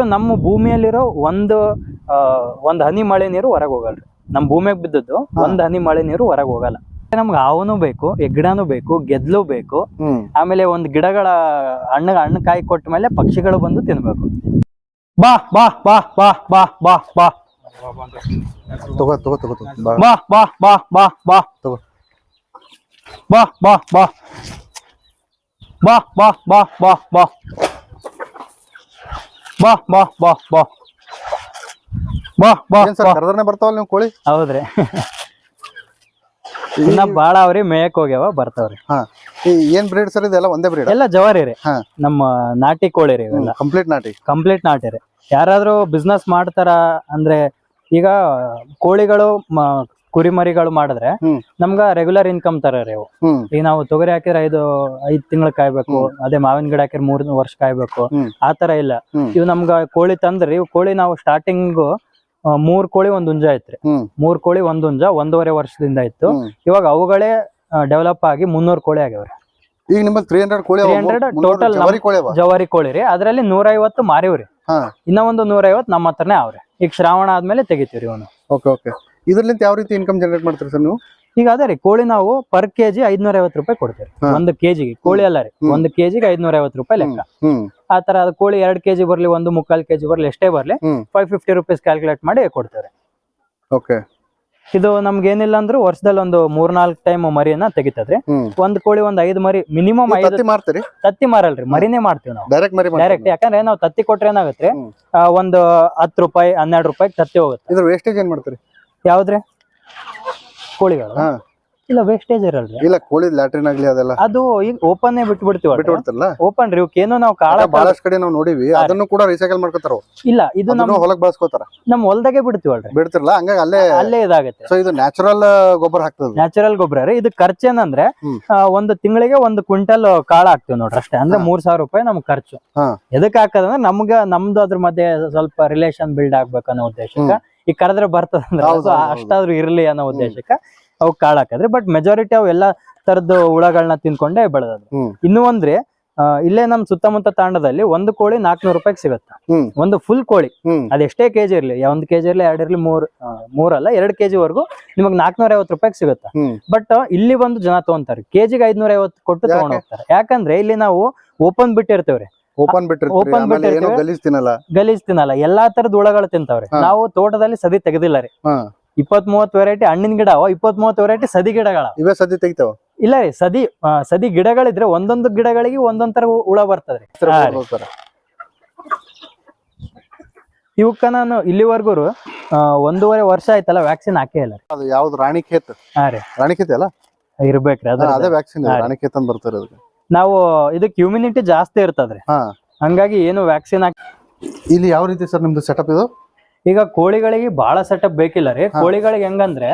ಒಟ್ಟು ನಮ್ಮ ಭೂಮಿಯಲ್ಲಿರೋ ಒಂದು ಒಂದು ಒಂದ್ ಹನಿ ಮಳೆ ನೀರು ಹೊರಗೆ ಹೋಗಲ್ರಿ ನಮ್ಮ ಭೂಮಿಗೆ ಬಿದ್ದದ್ದು ಒಂದ್ ಹನಿ ಮಳೆ ನೀರು ಹೊರಗೆ ಹೋಗಲ್ಲ ನಮ್ಗೆ ಹಾವನು ಬೇಕು ಎಗ್ಡಾನು ಬೇಕು ಗೆದ್ಲು ಬೇಕು ಆಮೇಲೆ ಒಂದ್ ಗಿಡಗಳ ಹಣ್ಣು ಹಣ್ಣು ಕಾಯಿ ಕೊಟ್ಟ ಮೇಲೆ ಪಕ್ಷಿಗಳು ಬಂದು ತಿನ್ಬೇಕು ಬಾ ಬಾ ಬಾ ಬಾ ಬಾ ಬಾ ಬಾ ತಗೋ ತಗೋ ತಗೋ ತಗೋ ಬಾ ಬಾ ಬಾ ಬಾ ಬಾ ಬಾ ತಗೋ ಬಾ ಬಾ ಬಾ ಬಾ ಬಾ ಬಾ ಬಾ ಬಾ ಬಾ ಬಾ ಬಾ ಬಾ. ಬಾ ಬಾ ಏನ್ ಸರ್ ಕರೆದ್ರೆ ಬರ್ತಾವಲ್ಲ ನೀವು ಕೋಳಿ? ಹೌದ್ರಿ. ಇನ್ನ ಬಾಳ ಅವ್ರಿ ಮೇಯಕ್ ಹೋಗ್ಯಾವ ಬರ್ತಾವ್ರಿ. ಹಾ. ಈ ಏನ್ ಬ್ರೀಡ್ ಸರ್ ಇದೆಲ್ಲ ಒಂದೇ ಬ್ರೀಡ್ ಎಲ್ಲ ಜವಾರಿ ರೀ. ಹಾ. ನಮ್ಮ ನಾಟಿ ಕೋಳಿ ರೀ ಇವೆಲ್ಲ. ಕಂಪ್ಲೀಟ್ ನಾಟಿ. ಕಂಪ್ಲೀಟ್ ನಾಟಿ ರೀ. ಯಾರಾದ್ರೂ ಬಿಸ್ನೆಸ್ ಮಾಡ್ತಾರ ಅಂದ್ರೆ ಈಗ ಕೋಳಿಗಳು ಮ- ಕುರಿಮರಿಗಳು ಮಾಡಿದ್ರೆ ನಮ್ಗ ರೆಗ್ಯುಲರ್ ಇನ್ಕಮ್ ತರ ರೀ ಅವು ಈಗ ನಾವು ತೊಗರಿ ಹಾಕಿದ್ರೆ ಐದು ಐದ್ ತಿಂಗಳು ಕಾಯ್ಬೇಕು ಅದೇ ಮಾವಿನ ಗಿಡ ಹಾಕಿದ್ರೆ ಮೂರ್ ವರ್ಷ ಕಾಯ್ಬೇಕು. ಆ ತರ ಇಲ್ಲ. ಇವ್ ನಮ್ಗ ಕೋಳಿ ತಂದ್ರಿ ಇವು ಕೋಳಿ ನಾವು ಸ್ಟಾರ್ಟಿಂಗ್ ಮೂರ್ ಕೋಳಿ ಒಂದ್ ಹುಂಜ ಐತ್ರಿ. ಮೂರ್ ಕೋಳಿ ಒಂದ್ ಹುಂಜ ಒಂದೂವರೆ ವರ್ಷದಿಂದ ಇತ್ತು. ಇವಾಗ ಅವುಗಳೇ ಡೆವಲಪ್ ಆಗಿ ಮುನ್ನೂರ್ ಕೋಳಿ ಆಗ್ಯಾವ್ರಿ. ಈಗ ನಿಮ್ಮ ತ್ರೀ ಹಂಡ್ರೆಡ್ ಕೋಳಿ 300 ಟೋಟಲ್ ಜವಾರಿ ಕೋಳಿ ರೀ. ಅದ್ರಲ್ಲಿ ನೂರೈವತ್ತು ಮಾರಿವ್ರಿ. ಇನ್ನೊಂದು ಇನ್ನ ಒಂದು ನೂರೈವತ್ತು ನಮ್ಮ ಹತ್ರನೇ ಅವ್ರಿ. ಈಗ ಶ್ರಾವಣ ಆದ್ಮೇಲೆ ತೆಗಿತೀವ್ರಿ ಇವನು. Okay okay. ಇದ್ರಲಿಂತ ಯಾವ ರೀತಿ ಇನ್ಕಮ್ ಜನರೇಟ್ ಮಾಡ್ತೀರಿ ಸರ್ ನೀವು? ಈಗ ಅದೇ ರೀ ಕೋಳಿ ನಾವು ಪರ್ ಕೆಜಿ ಐದ್ನೂರ ಐವತ್ತು ರೂಪಾಯಿ ಕೊಡ್ತೇವೆ ಒಂದು ಕೆಜಿಗೆ ಕೋಳಿ ಅಲ್ಲ ರೀ ಒಂದು ಕೆಜಿಗೆ ಐದ್ನೂರ ಐವತ್ತು ರೂಪಾಯಿ ಲೆಕ್ಕ. ಆ ತರ ಅದು ಕೋಳಿ ಎರಡ್ ಕೆಜಿ ಬರ್ಲಿ ಒಂದು ಮುಕ್ಕಾಲ್ ಕೆಜಿ ಬರ್ಲಿ ಎಷ್ಟೇ ಬರ್ಲಿ ಫೈವ್ ಫಿಫ್ಟಿ ರುಪೀಸ್ ಕ್ಯಾಲ್ಕುಲೇಟ್ ಮಾಡಿ ಕೊಡ್ತೇವೆ ಓಕೆ ಇದು ನಮ್ಗೆ ಏನಿಲ್ಲ ಅಂದ್ರೂ ವರ್ಷದಲ್ಲಿ ಒಂದು ಮೂರ್ನಾಲ್ಕು ಟೈಮ್ ಮರಿಯನ್ನ ತೆಗಿತದ್ರಿ. ಒಂದ್ ಕೋಳಿ ಒಂದ್ ಐದ್ ಮರಿ ಮಿನಿಮಮ್ ಐದು ತತ್ತಿ ಮಾರ್ತೀರಿ? ತತ್ತಿ ಮಾರಲ್ರಿ ಮರಿನೇ ಮಾಡ್ತೀವಿ ನಾವು. ಡೈರೆಕ್ಟ್ ಮರಿ ಡೈರೆಕ್ಟ್ ಯಾಕಂದ್ರೆ ನಾವು ತತ್ತಿ ಕೊಟ್ರೆ ಏನಾಗುತ್ತೆ. ಒಂದು ಹತ್ತು ರೂಪಾಯಿ ಹನ್ನೆರಡು ರೂಪಾಯಿ ತತ್ತಿ ಹೋಗುತ್ತೆ. ಇದ್ರ ವೇಸ್ಟೇಜ್ ಏನ್ ಮಾಡ್ತೀರಿ? ಯಾವ್ದ್ರಿ? ಕೋಳಿಗಳು ಇಲ್ಲ ವೇಸ್ಟೇಜ್ ಇರಲ್ಲ ಇಲ್ಲ ಕೋಳಿ ಲ್ಯಾಟ್ರಿನ್ ಆಗ್ಲಿ ಅದೆಲ್ಲ. ಅದು ಈಗ ಓಪನ್ ಬಿಟ್ಟು ಬಿಡ್ತೀವಿ ಬಿಡ್ತಾರಲ್ಲ ಓಪನ್ ರೀ ಏನೋ ನಾವು ಕಾಳ ಬಹಳಷ್ಟು ಕಡೆ ನಾವು ನೋಡಿವಿ. ಅದನ್ನು ಕೂಡ ರೀಸೈಕಲ್ ಮಾಡ್ಕೋತಾರ. ಇಲ್ಲ ಇದು ನಮ್ಮ ಹೊಲಕ್ ಬಳಸ್ಕೋತಾರ. ನಮ್ ಹೊಲದಾಗೆ ಬಿಡ್ತೀವಲ್ರಿ ಬಿಡ್ತಿರಲ್ಲ ಹಂಗ ಅಲ್ಲೇ ಅಲ್ಲೇ ಇದಾಗುತ್ತೆ. ಸೊ ಇದು ನ್ಯಾಚುರಲ್ ಗೊಬ್ಬರ ಹಾಕ್ತದೆ? ನ್ಯಾಚುರಲ್ ಗೊಬ್ಬರ ರೀ. ಇದು ಖರ್ಚೇನಂದ್ರೆ ಒಂದು ತಿಂಗಳಿಗೆ ಒಂದು ಕ್ವಿಂಟಲ್ ಕಾಳ ಹಾಕ್ತಿವಿ ನೋಡ್ರಿ ಅಷ್ಟೇ. ಅಂದ್ರೆ ಮೂರ್ ಸಾವಿರ ರೂಪಾಯಿ ನಮ್ಗೆ ಖರ್ಚು. ಎದಕ್ ಹಾಕದಂದ್ರೆ ನಮ್ಗ ನಮ್ದು ಅದ್ರ ಮಧ್ಯೆ ಸ್ವಲ್ಪ ರಿಲೇಶನ್ ಬಿಲ್ಡ್ ಆಗ್ಬೇಕು ಅನ್ನೋ ಉದ್ದೇಶಕ್ಕ ಈ ಕರೆದ್ರೆ ಹೌದು. ಅಷ್ಟಾದ್ರೂ ಇರ್ಲಿ ಅನ್ನೋ ಉದ್ದೇಶಕ್ಕ ಅವು ಕಾಳ ಹಾಕದ್ರಿ ಬಟ್ ಮೆಜಾರಿಟಿ ಅವು ಎಲ್ಲಾ ತರದ್ದು ಹುಳಗಳನ್ನ ತಿನ್ಕೊಂಡೇ ಬೆಳೆದದು ಇನ್ನು ಅಂದ್ರೆ ಇಲ್ಲೇ ನಮ್ ಸುತ್ತಮುತ್ತ ತಾಂಡದಲ್ಲಿ ಒಂದು ಕೋಳಿ ನಾಲ್ಕನೂರು ರೂಪಾಯಿಗೆ ಸಿಗುತ್ತೆ? ಒಂದು ಫುಲ್ ಕೋಳಿ. ಅದೆಷ್ಟೇ ಕೆಜಿ ಇರ್ಲಿ ಒಂದ್ ಕೆಜಿ ಇರ್ಲಿ ಎರಡ್ ಇರ್ಲಿ ಮೂರ್ ಮೂರಲ್ಲ ಎರಡ್ ಕೆಜಿ ವರ್ಗು ನಿಮಗ್ ನಾಲ್ಕನೂರ ಐವತ್ ರೂಪಾಯಿಗೆ ಸಿಗುತ್ತೆ? ಬಟ್ ಇಲ್ಲಿ ಬಂದು ಜನ ತಗೊಂತಾರೆ ಕೆಜಿಗೆ ಐದ್ನೂರ ಐವತ್ತು ಕೊಟ್ಟು? ತಗೊಂಡ್ ಹೋಗ್ತಾರೆ. ಯಾಕಂದ್ರೆ ಇಲ್ಲಿ ನಾವು ಓಪನ್ ಬಿಟ್ಟಿರ್ತೇವ್ರಿ. ಓಪನ್ ಬಿಟ್ಟಿರ್ತೀವಿ. ಗಲೀಜ್ ತಿನ್ನಲ್ಲ. ಎಲ್ಲಾ ತರದ ಹುಳಗಳು ತಿಂತಾವ್ರಿ. ನಾವು ತೋಟದಲ್ಲಿ ಸದಿ ತೆಗೆದಿಲ್ಲ ರೀ. ಇಪ್ಪತ್ ಮೂವತ್ ವೆರೈಟಿ ಹಣ್ಣಿನ ಗಿಡ ಅವ ಇಪ್ಪತ್ ಮೂವತ್ ವೆರೈಟಿ ಸದಿ ಗಿಡಗಳ. ಇವೇ ಸದಿ ತೆಗಿತಾವ? ಇಲ್ಲ ರೀ ಸದಿ ಆ, ಸದಿ ಗಿಡಗಳಿದ್ರೆ ಒಂದೊಂದು ಗಿಡಗಳಿಗೆ ಒಂದೊಂದ್ ತರ ಹುಳ ಬರ್ತದ್ರಿ. ಹಾ ರೀ. ಹೋಗ್ತಾರ ಇವಕ್ಕ ನಾನು ಇಲ್ಲಿವರೆಗೂ ಒಂದೂವರೆ ವರ್ಷ ಆಯ್ತಲ್ಲ ವ್ಯಾಕ್ಸಿನ್ ಹಾಕೇ ಇಲ್ಲ ರೀ. ಅದು ಯಾವ್ದು ರಾಣಿಖೇತ್? ಹಾ ರೀ. ರಾಣಿಖೇತ್ ಅಲ್ಲ? ಇರ್ಬೇಕ್ರಿ ಹಾ, ಅದೇ ವ್ಯಾಕ್ಸಿನ್ ಹಾ ರೀ. ರಾಣಿಖೇತ್ ಅಂತ ಬರ್ತಾರೆ ಅದಕ್ಕೆ. ನಾವು ಇದಕ್ಕೆ ಹ್ಯೂಮಿನಿಟಿ ಜಾಸ್ತಿ ಇರ್ತದ್ರಿ. ಹಾ. ಹಂಗಾಗಿ ಏನು ವ್ಯಾಕ್ಸಿನ್ ಹಾಕಿ ಇಲ್ಲಿ ಯಾವ ರೀತಿ ಸರ್ ನಿಮ್ದು ಸೆಟಪ್ ಇದು? ಈಗ ಕೋಳಿಗಳಿಗೆ ಬಹಳ ಸೆಟಪ್ ಬೇಕಿಲ್ಲ ರೀ. ಕೋಳಿಗಳಿಗೆ ಹೆಂಗಂದ್ರೆ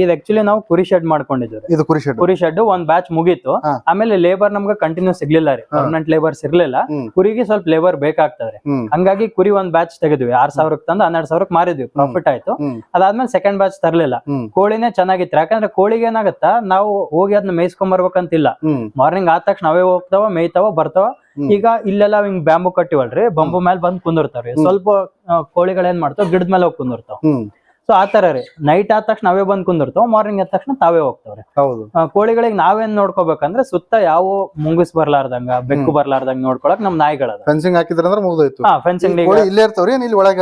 ಇದು ಆಕ್ಚುಲಿ ನಾವು ಕುರಿ ಶೆಡ್ ಮಾಡ್ಕೊಂಡಿದ್ವಿ ಇದು ಕುರಿ ಶೆಡ್ ಕುರಿ ಶೆಡ್ ಒಂದ್ ಬ್ಯಾಚ್ ಮುಗೀತು. ಆಮೇಲೆ ಲೇಬರ್ ನಮ್ಗೆ ಕಂಟಿನ್ಯೂ ಸಿಗ್ಲಿಲ್ಲ ರೀ. ಪರ್ಮನೆಂಟ್ ಲೇಬರ್ಸ್ ಇರ್ಲಿಲ್ಲ. ಕುರಿಗೆ ಸ್ವಲ್ಪ ಲೇಬರ್ ಬೇಕಾಗ್ತದೆ ಹಂಗಾಗಿ ಕುರಿ ಒಂದ್ ಬ್ಯಾಚ್ ತೆಗೆದ್ವಿ. ಆರ್ ಸಾವಿರಕ್ಕೆ ತಂದು ಹನ್ನೆರಡು ಸಾವಿರಕ್ಕೆ ಮಾರಿದ್ವಿ. ಪ್ರಾಫಿಟ್ ಆಯ್ತು. ಅದಾದ್ಮೇಲೆ ಸೆಕೆಂಡ್ ಬ್ಯಾಚ್ ತರ್ಲಿಲ್ಲ. ಕೋಳಿನೇ ಚೆನ್ನಾಗಿತ್ತು. ಯಾಕಂದ್ರೆ ಕೋಳಿಗೆ ಏನಾಗತ್ತಾ ನಾವು ಹೋಗಿ ಅದನ್ನ ಮೇಯಿಸ್ಕೊಂಡ್ ಬರ್ಬೇಕಂತಿಲ್ಲ. ಮಾರ್ನಿಂಗ್ ಆದ ತಕ್ಷಣ ಅವೇ ಹೋಗ್ತಾವ ಮೇಯ್ತಾವ ಬರ್ತಾವ. ಈಗ ಇಲ್ಲೆಲ್ಲ ಹಿಂಗ್ ಬ್ಯಾಂಬು ಕಟ್ಟಿವಲ್ರಿ ಬಂಬು ಮೇಲೆ ಬಂದ್ ಕುಂದಿರ್ತಾವ್ರಿ. ಸ್ವಲ್ಪ ಕೋಳಿಗಳೇನ್ ಮಾಡ್ತಾವ್ ಗಿಡದ ಮೇಲೆ ಹೋಗಿ ಕುಂದಿರ್ತಾವ. ಸೊ ಆತರ ತರ ರೀ. ನೈಟ್ ಆದ ತಕ್ಷಣ ನಾವೇ ಬಂದ್ ಕುಂದಿರ್ತಾವ ಮಾರ್ನಿಂಗ್ ಆದ ತಕ್ಷಣ ತಾವೇ ಹೋಗ್ತಾವ್ರಿ. ಹೌದು. ಕೋಳಿಗಳಿಗೆ ನಾವೇನ್ ನೋಡ್ಕೋಬೇಕಂದ್ರೆ ಸುತ್ತ ಯಾವ ಮುಂಗಿಸ್ ಬರ್ಲಾರ್ದಂಗ ಬೆಕ್ಕು ಬರ್ಲಾರ್ದಂಗ ನೋಡ್ಕೊಳಕ್ ನಮ್ ನಾಯಿಗಳ ಫೆನ್ಸಿಂಗ್ ಹಾಕಿದ್ರ ಅಂದ್ರೆ ಮುಗ್ದೋಯ್ತು. ಹಾ ಫೆನ್ಸಿಂಗ್ ಇಲ್ಲೇ ಇರ್ತಾವ್ರಿ ಇಲ್ಲಿ ಒಳಗ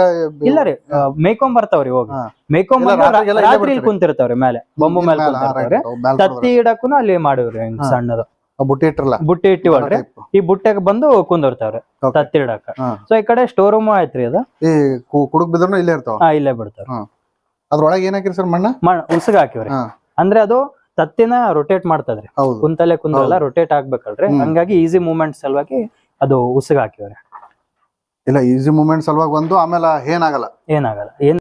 ಇಲ್ಲ ರೀ ಮೇಯ್ಕೊಂಡ್ ಬರ್ತಾವ್ರಿ ಹೋಗಿ. ಮೇಯ್ಕೊಂಡ್ ರಾತ್ರಿ ಇಲ್ಲಿ. ಕುಂತಿರ್ತಾವ್ರಿ ಮೇಲೆ. ಬೊಂಬು ಮೇಲೆ ಕುಂತಿರ್ತಾವ್ರಿ. ತತ್ತಿ ಇಡಕ್ಕೂ ಅಲ್ಲಿ ಮಾಡಿವ್ರಿ ಸಣ್ಣದು. ಬುಟ್ಟಿ ಇಟ್ರಲ್ಲ? ಬುಟ್ಟಿ ಇಟ್ಟಿವಲ್ರಿ. ಈ ಬುಟ್ಟೆಗೆ ಬಂದು ಕುಂದಿರ್ತಾವ್ರಿ ತತ್ತಿಡಕ ತತ್ತಿ ಇಡಕ ಸೊ ಈ ಕಡೆ ಸ್ಟೋರ್ ರೂಮ್ ಆಯ್ತ್ರಿ ಅದ. ಈ ಕುಡುಕ್ ಬಿದ್ರು ಇಲ್ಲೇ ಇರ್ತಾವ? ಹಾ ಇಲ್ಲೇ ಬಿಡ್ತಾರ ಅದ್ರೊಳಗೆ ಏನ್ ಹಾಕಿರಿ ಸರ್ ಮಣ್ಣ? ಮಣ್ಣ ಉಸಗ ಹಾಕಿವ್ರಿ. ಅಂದ್ರೆ ಅದು ತತ್ತಿನ ರೊಟೇಟ್ ಮಾಡ್ತದ್ರಿ. ಕುಂತಲೆ ಕುಂದಲ್ಲ. ರೊಟೇಟ್ ಆಗ್ಬೇಕಲ್ರಿ. ಹಂಗಾಗಿ ಈಸಿ ಮೂವ್ಮೆಂಟ್ ಸಲುವಾಗಿ ಅದು ಉಸಗ ಹಾಕಿವ್ರಿ. ಇಲ್ಲ ಈಸಿ ಮೂಮೆಂಟ್ ಸಲುವಾಗಿ ಬಂದು ಆಮೇಲೆ ಏನಾಗಲ್ಲ ಏನಾಗಲ್ಲ ಏನ್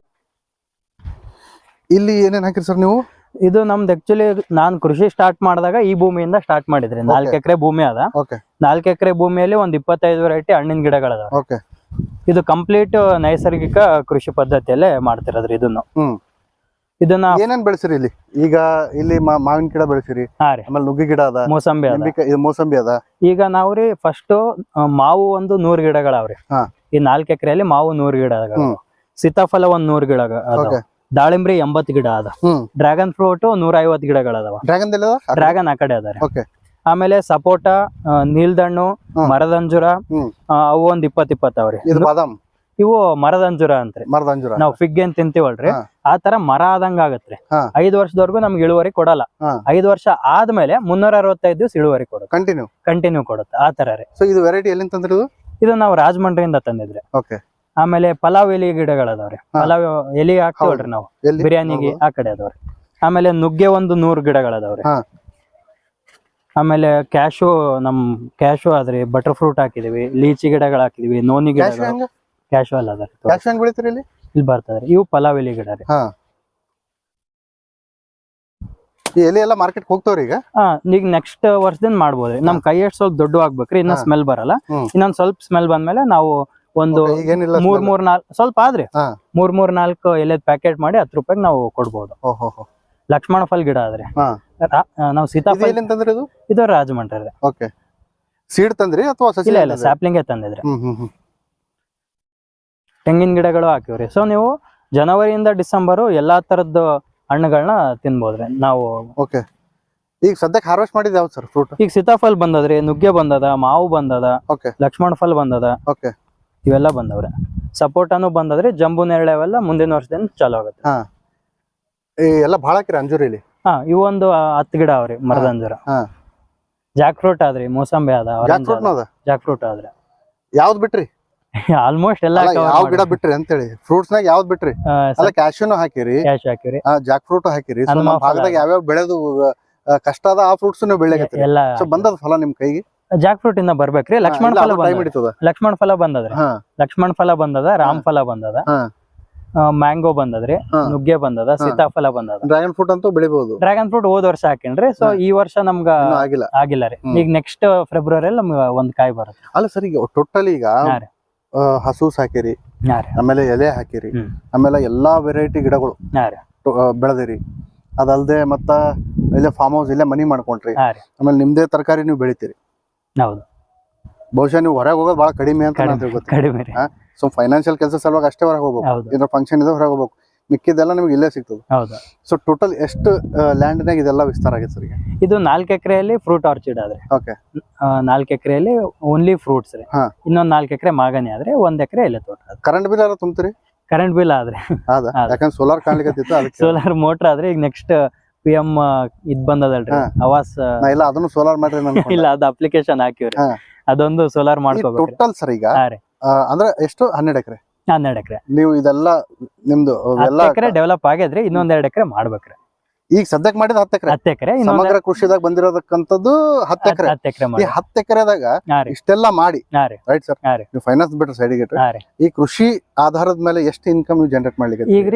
ಇಲ್ಲಿ ಏನೇನ್ ಹಾಕಿರಿ ಸರ್ ನೀವು? ಇದು ನಮ್ದು ಆಕ್ಚುಲಿ ನಾನ್ ಕೃಷಿ ಸ್ಟಾರ್ಟ್ ಮಾಡಿದಾಗ ಈ ಭೂಮಿಯಿಂದ ಸ್ಟಾರ್ಟ್ ಮಾಡಿದ್ರಿ. ನಾಲ್ಕು ಎಕರೆ ಭೂಮಿ ಅದ. ಓಕೆ ನಾಲ್ಕು ಎಕರೆ ಭೂಮಿಯಲ್ಲಿ ಒಂದ್ ಇಪ್ಪತ್ತೈದು ವೆರೈಟಿ ಹಣ್ಣಿನ ಗಿಡಗಳದ. ಓಕೆ ಇದು ಕಂಪ್ಲೀಟ್ ನೈಸರ್ಗಿಕ ಕೃಷಿ ಪದ್ಧತಿಯಲ್ಲೇ ಮಾಡ್ತಿರೋದ್ರಿ ಇದನ್ನು. ಹ್ಮ್. ಇದನ್ನ ಏನೇನ್ ಬೆಳೆಸಿರಿ ಇಲ್ಲಿ? ಈಗ ಇಲ್ಲಿ ಮಾವಿನ ಗಿಡ ಬೆಳೆಸಿರಿ. ಆಮೇಲೆ ನುಗ್ಗಿ ಗಿಡ ಅದ. ಮೋಸಂಬಿ ಅದ. ಮೋಸಂಬಿ ಅದ. ಈಗ ನಾವ್ರಿ ಫಸ್ಟ್ ಮಾವು ಒಂದು ನೂರ್ ಗಿಡಗಳವ್ರಿ. ಈ ನಾಲ್ಕು ಎಕರೆಯಲ್ಲಿ ಮಾವು ನೂರ್ ಗಿಡ. ಸೀತಾಫಲ ಒಂದ್ ನೂರು ಗಿಡ. ದಾಳಿಂಬ್ರಿ ಎಂಬತ್ ಗಿಡ ಅದ. ಡ್ರ್ಯಾಗನ್ ಫ್ರೂಟ್ ನೂರ ಐವತ್ ಗಿಡಗಳದಾವ. ಡ್ರ್ಯಾಗನ್ ಡ್ರಾಗನ್ ಡ್ರ್ಯಾಗನ್ ಆ ಕಡೆ ಅದಾರೆ ಆಮೇಲೆ ಸಪೋಟ ನೀಲ್ದಣ್ಣು. ಮರದಂಜುರ ಅವು ಒಂದ್ ಇಪ್ಪತ್ ಇಪ್ಪತ್ತವ್ರಿ ಇವು ಮರದಂಜುರ ಅಂತ್ರಿ ಮರದಂಜುರ. ನಾವು ಫಿಗ್ ಏನ್ ತಿಂತೀವಲ್ರಿ? ಆ ತರ ಮರ ಆದಂಗ ಆಗತ್ರಿ. ಐದ್ ವರ್ಷದವರೆಗೂ ನಮ್ಗೆ ಇಳುವರಿ ಕೊಡಲ್ಲ. ಐದ್ ವರ್ಷ ಆದ್ಮೇಲೆ ಮುನ್ನೂರ ಅರವತ್ತೈದು ದಿವಸ ಇಳುವರಿ ಕೊಡುತ್ತೆ. ಕಂಟಿನ್ಯೂ ಕಂಟಿನ್ಯೂ ಕೊಡುತ್ತೆ. ಆ ತರ ರೀ. ಸೊ ಇದು ವೆರೈಟಿ ಎಲ್ಲಿಂದ ತಂದ್ರಿ ಇದು ಇದು ನಾವು ರಾಜಮಂಡ್ರಿಯಿಂದ ತಂದಿದ್ರಿ. ಓಕೆ ಆಮೇಲೆ ಪಲಾವ್ ಎಲಿ ಗಿಡಗಳದಾವ್ರಿ. ಪಲಾವ್ ಎಲಿ ಹಾಕ್ತೇವಲ್ರಿ ನಾವು. ಬಿರಿಯಾನಿ ಬಿರಿಯಾನಿಗೆ ಆ ಕಡೆ ಅದಾವ್ರಿ. ಆಮೇಲೆ ನುಗ್ಗೆ ಒಂದು ನೂರ್ ಗಿಡಗಳದಾವ್ರಿ. ಹಾ. ಆಮೇಲೆ ಕ್ಯಾಶು ನಮ್ ಕ್ಯಾಶು ಆದ್ರಿ ಬಟರ್ ಫ್ರೂಟ್ ಹಾಕಿದೀವಿ ಲೀಚಿ ಗಿಡಗಳು ಹಾಕಿದೀವಿ ನೋನಿ ಕ್ಯಾಶ್ ಹೆಂಗ? ಕ್ಯಾಶು ಅಲ್ಲ ಅದಾರಿ ಕ್ಯಾಶ್ ಹೆಂಗ್ ಬೆಳಿತೀರಿ ಇಲ್ಲಿ? ಇಲ್ಲಿ ಬರ್ತದ್ರಿ. ಇವು ಪಲಾವ್ ಎಲಿ ಗಿಡ ರೀ. ಹಾ. ಈ ಎಲೆ ಎಲ್ಲ ಮಾರ್ಕೆಟ್ ಹೋಗ್ತಾವ್ರಿ ಈಗ? ಹಾ ಈಗ ನೆಕ್ಸ್ಟ್ ವರ್ಷದಿಂದ ಮಾಡ್ಬೋದ್ರಿ. ನಮ್ ಕೈ ಎಷ್ಟು ಸ್ವಲ್ಪ ದೊಡ್ಡ ಆಗ್ಬೇಕ್ರಿ ಇನ್ನ ಹಾ. ಸ್ಮೆಲ್ ಬರಲ್ಲ. ಹ್ಮ್. ಇನ್ನೊಂದ್ ಸ್ವಲ್ಪ ಸ್ಮೆಲ್ ಬಂದ್ಮೇಲೆ ನಾವು ಒಂದು ಮೂರ್. ಮೂರ್ ನಾಲ್ಕು ಸ್ವಲ್ಪ ಆದ್ರಿ. ಮೂರ್ ಮೂರ್ ನಾಲ್ಕು ಎಲೆ ಪ್ಯಾಕೆಟ್ ಮಾಡಿ ಹತ್ತು ರೂಪಾಯಿಗೆ ನಾವು ಕೊಡ್ಬೋದು. ಲಕ್ಷ್ಮಣ ಫಲ್ ಗಿಡ ಆದ್ರಿ. ನಾವು ಸೀತಾಫಲ್ ಇದು ರಾಜಮಂಡ್ರಿ ಓಕೆ ಸೀಡ್ ತಂದ್ರಿ ಅಥವಾ ಇಲ್ಲ ಇಲ್ಲ? ಸ್ಯಾಪ್ಲಿಂಗೇ ತಂದಿದ್ರಿ. ತೆಂಗಿನ ಗಿಡಗಳು ಹಾಕಿವ್ರಿ ಸೊ ನೀವು ಜನವರಿಯಿಂದ ಡಿಸೆಂಬರ್ ಎಲ್ಲಾ ತರದ್ದು ಹಣ್ಣುಗಳನ್ನ ತಿನ್ಬೋದ್ರಿ. ನಾವು ಓಕೆ ಈಗ ಸದ್ಯಕ್ಕೆ ಹಾರ್ವೆಸ್ಟ್ ಮಾಡಿದ ಯಾವ್ದು ಸರ್ ಫ್ರೂಟ್ ಈಗ ಸೀತಾಫಲ್ ಬಂದದ್ರಿ ನುಗ್ಗೆ ಬಂದದ ಮಾವು ಬಂದದ ಲಕ್ಷ್ಮಣ ಫಲ್ ಬಂದದ. ಓಕೆ ಇವೆಲ್ಲ ಬಂದವ್ರೆ. ಸಪೋರ್ಟನು ಬಂದದ್ರಿ ಜಂಬು ನೇರಳೆ ಅವೆಲ್ಲ ಮುಂದಿನ ವರ್ಷದಿಂದ ಚಾಲೂ ಆಗುತ್ತೆ. ಹಾ. ಈ ಎಲ್ಲ ಭಾಳ ಹಾಕಿರಿ ಅಂಜೂರಿಲಿ ಹಾ ಇವೊಂದು ಒಂದು ಹತ್ತು ಗಿಡ ಅವ್ರಿ ಮರದ ಹಾ. ಜಾಕ್ ಫ್ರೂಟ್ ಆದ್ರಿ ಮೋಸಂಬಿ ಅದ ಜಾಕ್ ಫ್ರೂಟ್ ಅದ ಜಾಕ್ ಫ್ರೂಟ್ ಆದ್ರಿ. ಯಾವ್ದು ಬಿಟ್ರಿ? ಆಲ್ಮೋಸ್ಟ್ ಎಲ್ಲ ಯಾವ ಗಿಡ ಬಿಟ್ರಿ ಅಂತೇಳಿ. ಫ್ರೂಟ್ಸ್ ನಾಗ ಯಾವ್ದು ಬಿಟ್ರಿ? ಅಲ್ಲ ಕ್ಯಾಶ್ಯೂನು ಹಾಕಿರಿ. ಕ್ಯಾಶ್ ಹಾಕಿರಿ ಜಾಕ್ ಫ್ರೂಟ್ ಹಾಕಿರಿ. ಸೊ ನಮ್ಮ. ಭಾಗದಾಗ ಯಾವ್ಯಾವ ಬೆಳೆದು ಕಷ್ಟ ಅದ ಆ ಫ್ರೂಟ್ಸ್ ನೀವು ಬೆಳೆಯಕತ್ತೀರಿ. ಎಲ್ಲ ಸೊ ಬಂದದ ಫಲ ನಿಮ್ ಕೈಗೆ? ಜಾಕ್ ಫ್ರೂಟ್ ಇಂದ ಬರ್ಬೇಕ್ರಿ. ಲಕ್ಷ್ಮಣ ಫಲ ಲಕ್ಷ್ಮಣ ಫಲ ಬಂದದ್ರಿ. ಲಕ್ಷ್ಮಣ ಫಲ ಬಂದದ ರಾಮ್ ಫಲ ಬಂದದ. ಮ್ಯಾಂಗೋ ಬಂದದ್ರಿ ನುಗ್ಗೆ ಬಂದದ. ಸೀತಾಫಲ ಬಂದದ. ಡ್ರ್ಯಾಗನ್ ಫ್ರೂಟ್ ಅಂತೂ ಬೆಳಿಬಹುದು ಡ್ರ್ಯಾಗನ್ ಫ್ರೂಟ್ ಹೋದ ವರ್ಷ ಹಾಕಿನ್ರಿ ಸೊ ಈ ವರ್ಷ ನಮ್ಗ ಆಗಿಲ್ಲ. ಆಗಿಲ್ಲ ರೀ. ಈಗ ನೆಕ್ಸ್ಟ್ ಫೆಬ್ರವರಿ ನಮ್ಗ ಒಂದ್ ಕಾಯಿ ಬರುತ್ತೆ. ಅಲ್ಲ ಸರಿ ಈಗ ಟೋಟಲ್ ಈಗ ಹಸು ಹಾಕಿರಿ. ಆಮೇಲೆ ಎಲೆ ಹಾಕಿರಿ. ಆಮೇಲೆ ಎಲ್ಲಾ ವೆರೈಟಿ ಗಿಡಗಳು ಬೆಳೆದಿರಿ. ಅದಲ್ದೆ ಮತ್ತ ಇಲ್ಲೇ ಫಾರ್ಮ್ ಹೌಸ್ ಇಲ್ಲೇ ಮನಿ ಮಾಡ್ಕೊಂಡ್ರಿ. ಆಮೇಲೆ ನಿಮ್ದೇ ತರಕಾರಿ ನೀವು ಬೆಳಿತೀರಿ. ಹೌದು. ಬಹುಶಃ ನೀವು ಹೊರಗೆ ಹೋಗೋದು ಬಹಳ ಕಡಿಮೆ ಅಂತ ನಾನು ಕಡಿಮೆ ತಿಳ್ಕೊತೀನಿ. ಕಡಿಮೆ ರೀ. ಸೊ ಫೈನಾನ್ಷಿಯಲ್ ಕೆಲಸ ಸಲುವಾಗಿ ಅಷ್ಟೇ ಹೊರಗೆ ಹೋಗ್ಬೇಕು. ಇದ್ರ ಫಂಕ್ಷನ್ ಇದೆ ಹೊರಗೆ ಹೋಗ್ಬೇಕು. ಮಿಕ್ಕಿದೆಲ್ಲ ನಿಮ್ಗೆ ಇಲ್ಲೇ ಸಿಗ್ತದೆ. ಹೌದು. ಸೊ ಟೋಟಲ್ ಎಷ್ಟು ಲ್ಯಾಂಡ್ನಾಗ ಇದೆಲ್ಲ ವಿಸ್ತಾರ ಆಗಿದೆ ಸರ್ ಈಗ? ಇದು ನಾಲ್ಕು ಎಕರೆಯಲ್ಲಿ ಫ್ರೂಟ್ ಆರ್ಚಿಡ್ ಆದ್ರೆ. ಓಕೆ ನಾಲ್ಕು ಎಕರೆಯಲ್ಲಿ ಓನ್ಲಿ ಫ್ರೂಟ್ಸ್ ರೀ. ಹಾ. ಇನ್ನೊಂದು ನಾಲ್ಕು ಎಕರೆ ಮಾಗನೆ ಆದ್ರೆ ಒಂದ್ ಎಕರೆ ಇಲ್ಲೇ ತೋಟ ಕರೆಂಟ್ ಬಿಲ್ ಎಲ್ಲ ತುಂಬ್ತೀರಿ? ಕರೆಂಟ್ ಬಿಲ್ ಆದ್ರೆ. ಹೌದಾ? ಹೌದು. ಯಾಕಂದ್ರೆ ಸೋಲಾರ್ ಕಾಣ್ಲಿಕ್ಕೆ ಅದಕ್ಕೆ. ಸೋಲಾರ್ ಮೋಟರ್ ಆದ್ರೆ ಈಗ ನೆಕ್ಸ್ಟ್ ಪಿ ಎಂ ಇದ್ ಬಂದದಲ್ರಿ. ಆವಾಸ್ ಇಲ್ಲ ಅದನ್ನು ಸೋಲಾರ್ ಮಾಡ್ರಿ ಇಲ್ಲ ಅದ್ ಅಪ್ಲಿಕೇಶನ್ ಹಾಕಿವ್ರಿ. ಅದೊಂದು ಸೋಲಾರ್ ಮಾಡ್ಕೋಬೇಕು ಟೋಟಲ್ ಸರ್ ಈಗ? ಅಂದ್ರೆ ಎಷ್ಟು? ಹನ್ನೆರಡು ಎಕರೆ? ಹನ್ನೆರಡು ಎಕರೆ. ನೀವು ಇದೆಲ್ಲ ನಿಮ್ದು ಎಲ್ಲ ಎಕರೆ ಡೆವಲಪ್ ಆಗಿದ್ರೆ ಇನ್ನೊಂದ್ ಎರಡ್ ಎಕರೆ ಮಾಡ್ಬೇಕ್ರಿ. ಈಗ ಸದ್ಯಕ್ಕೆ ಮಾಡಿದ ಹತ್ತು ಎಕರೆ. ಹತ್ತು ಎಕರೆ ಸಮಗ್ರ ಕೃಷಿದಾಗ ಬಂದಿರೋದಕ್ಕಂಥದ್ದು ಹತ್ತು ಎಕರೆ. ಹತ್ತು ಎಕರೆ ಈ ಹತ್ತು ಎಕರೆದಾಗ ಇಷ್ಟೆಲ್ಲ ಮಾಡಿ. ರೈಟ್ ಸರ್ ನೀವು ಫೈನಾನ್ಸ್ ಬಿಟ್ರೆ ಸೈಡ್ ಈ ಕೃಷಿ ಆಧಾರದ ಮೇಲೆ ಎಷ್ಟು ಇನ್ಕಮ್ ನೀವು ಜನರೇಟ್ ಮಾಡ್ಲಿಕ್ಕೆ ಈಗ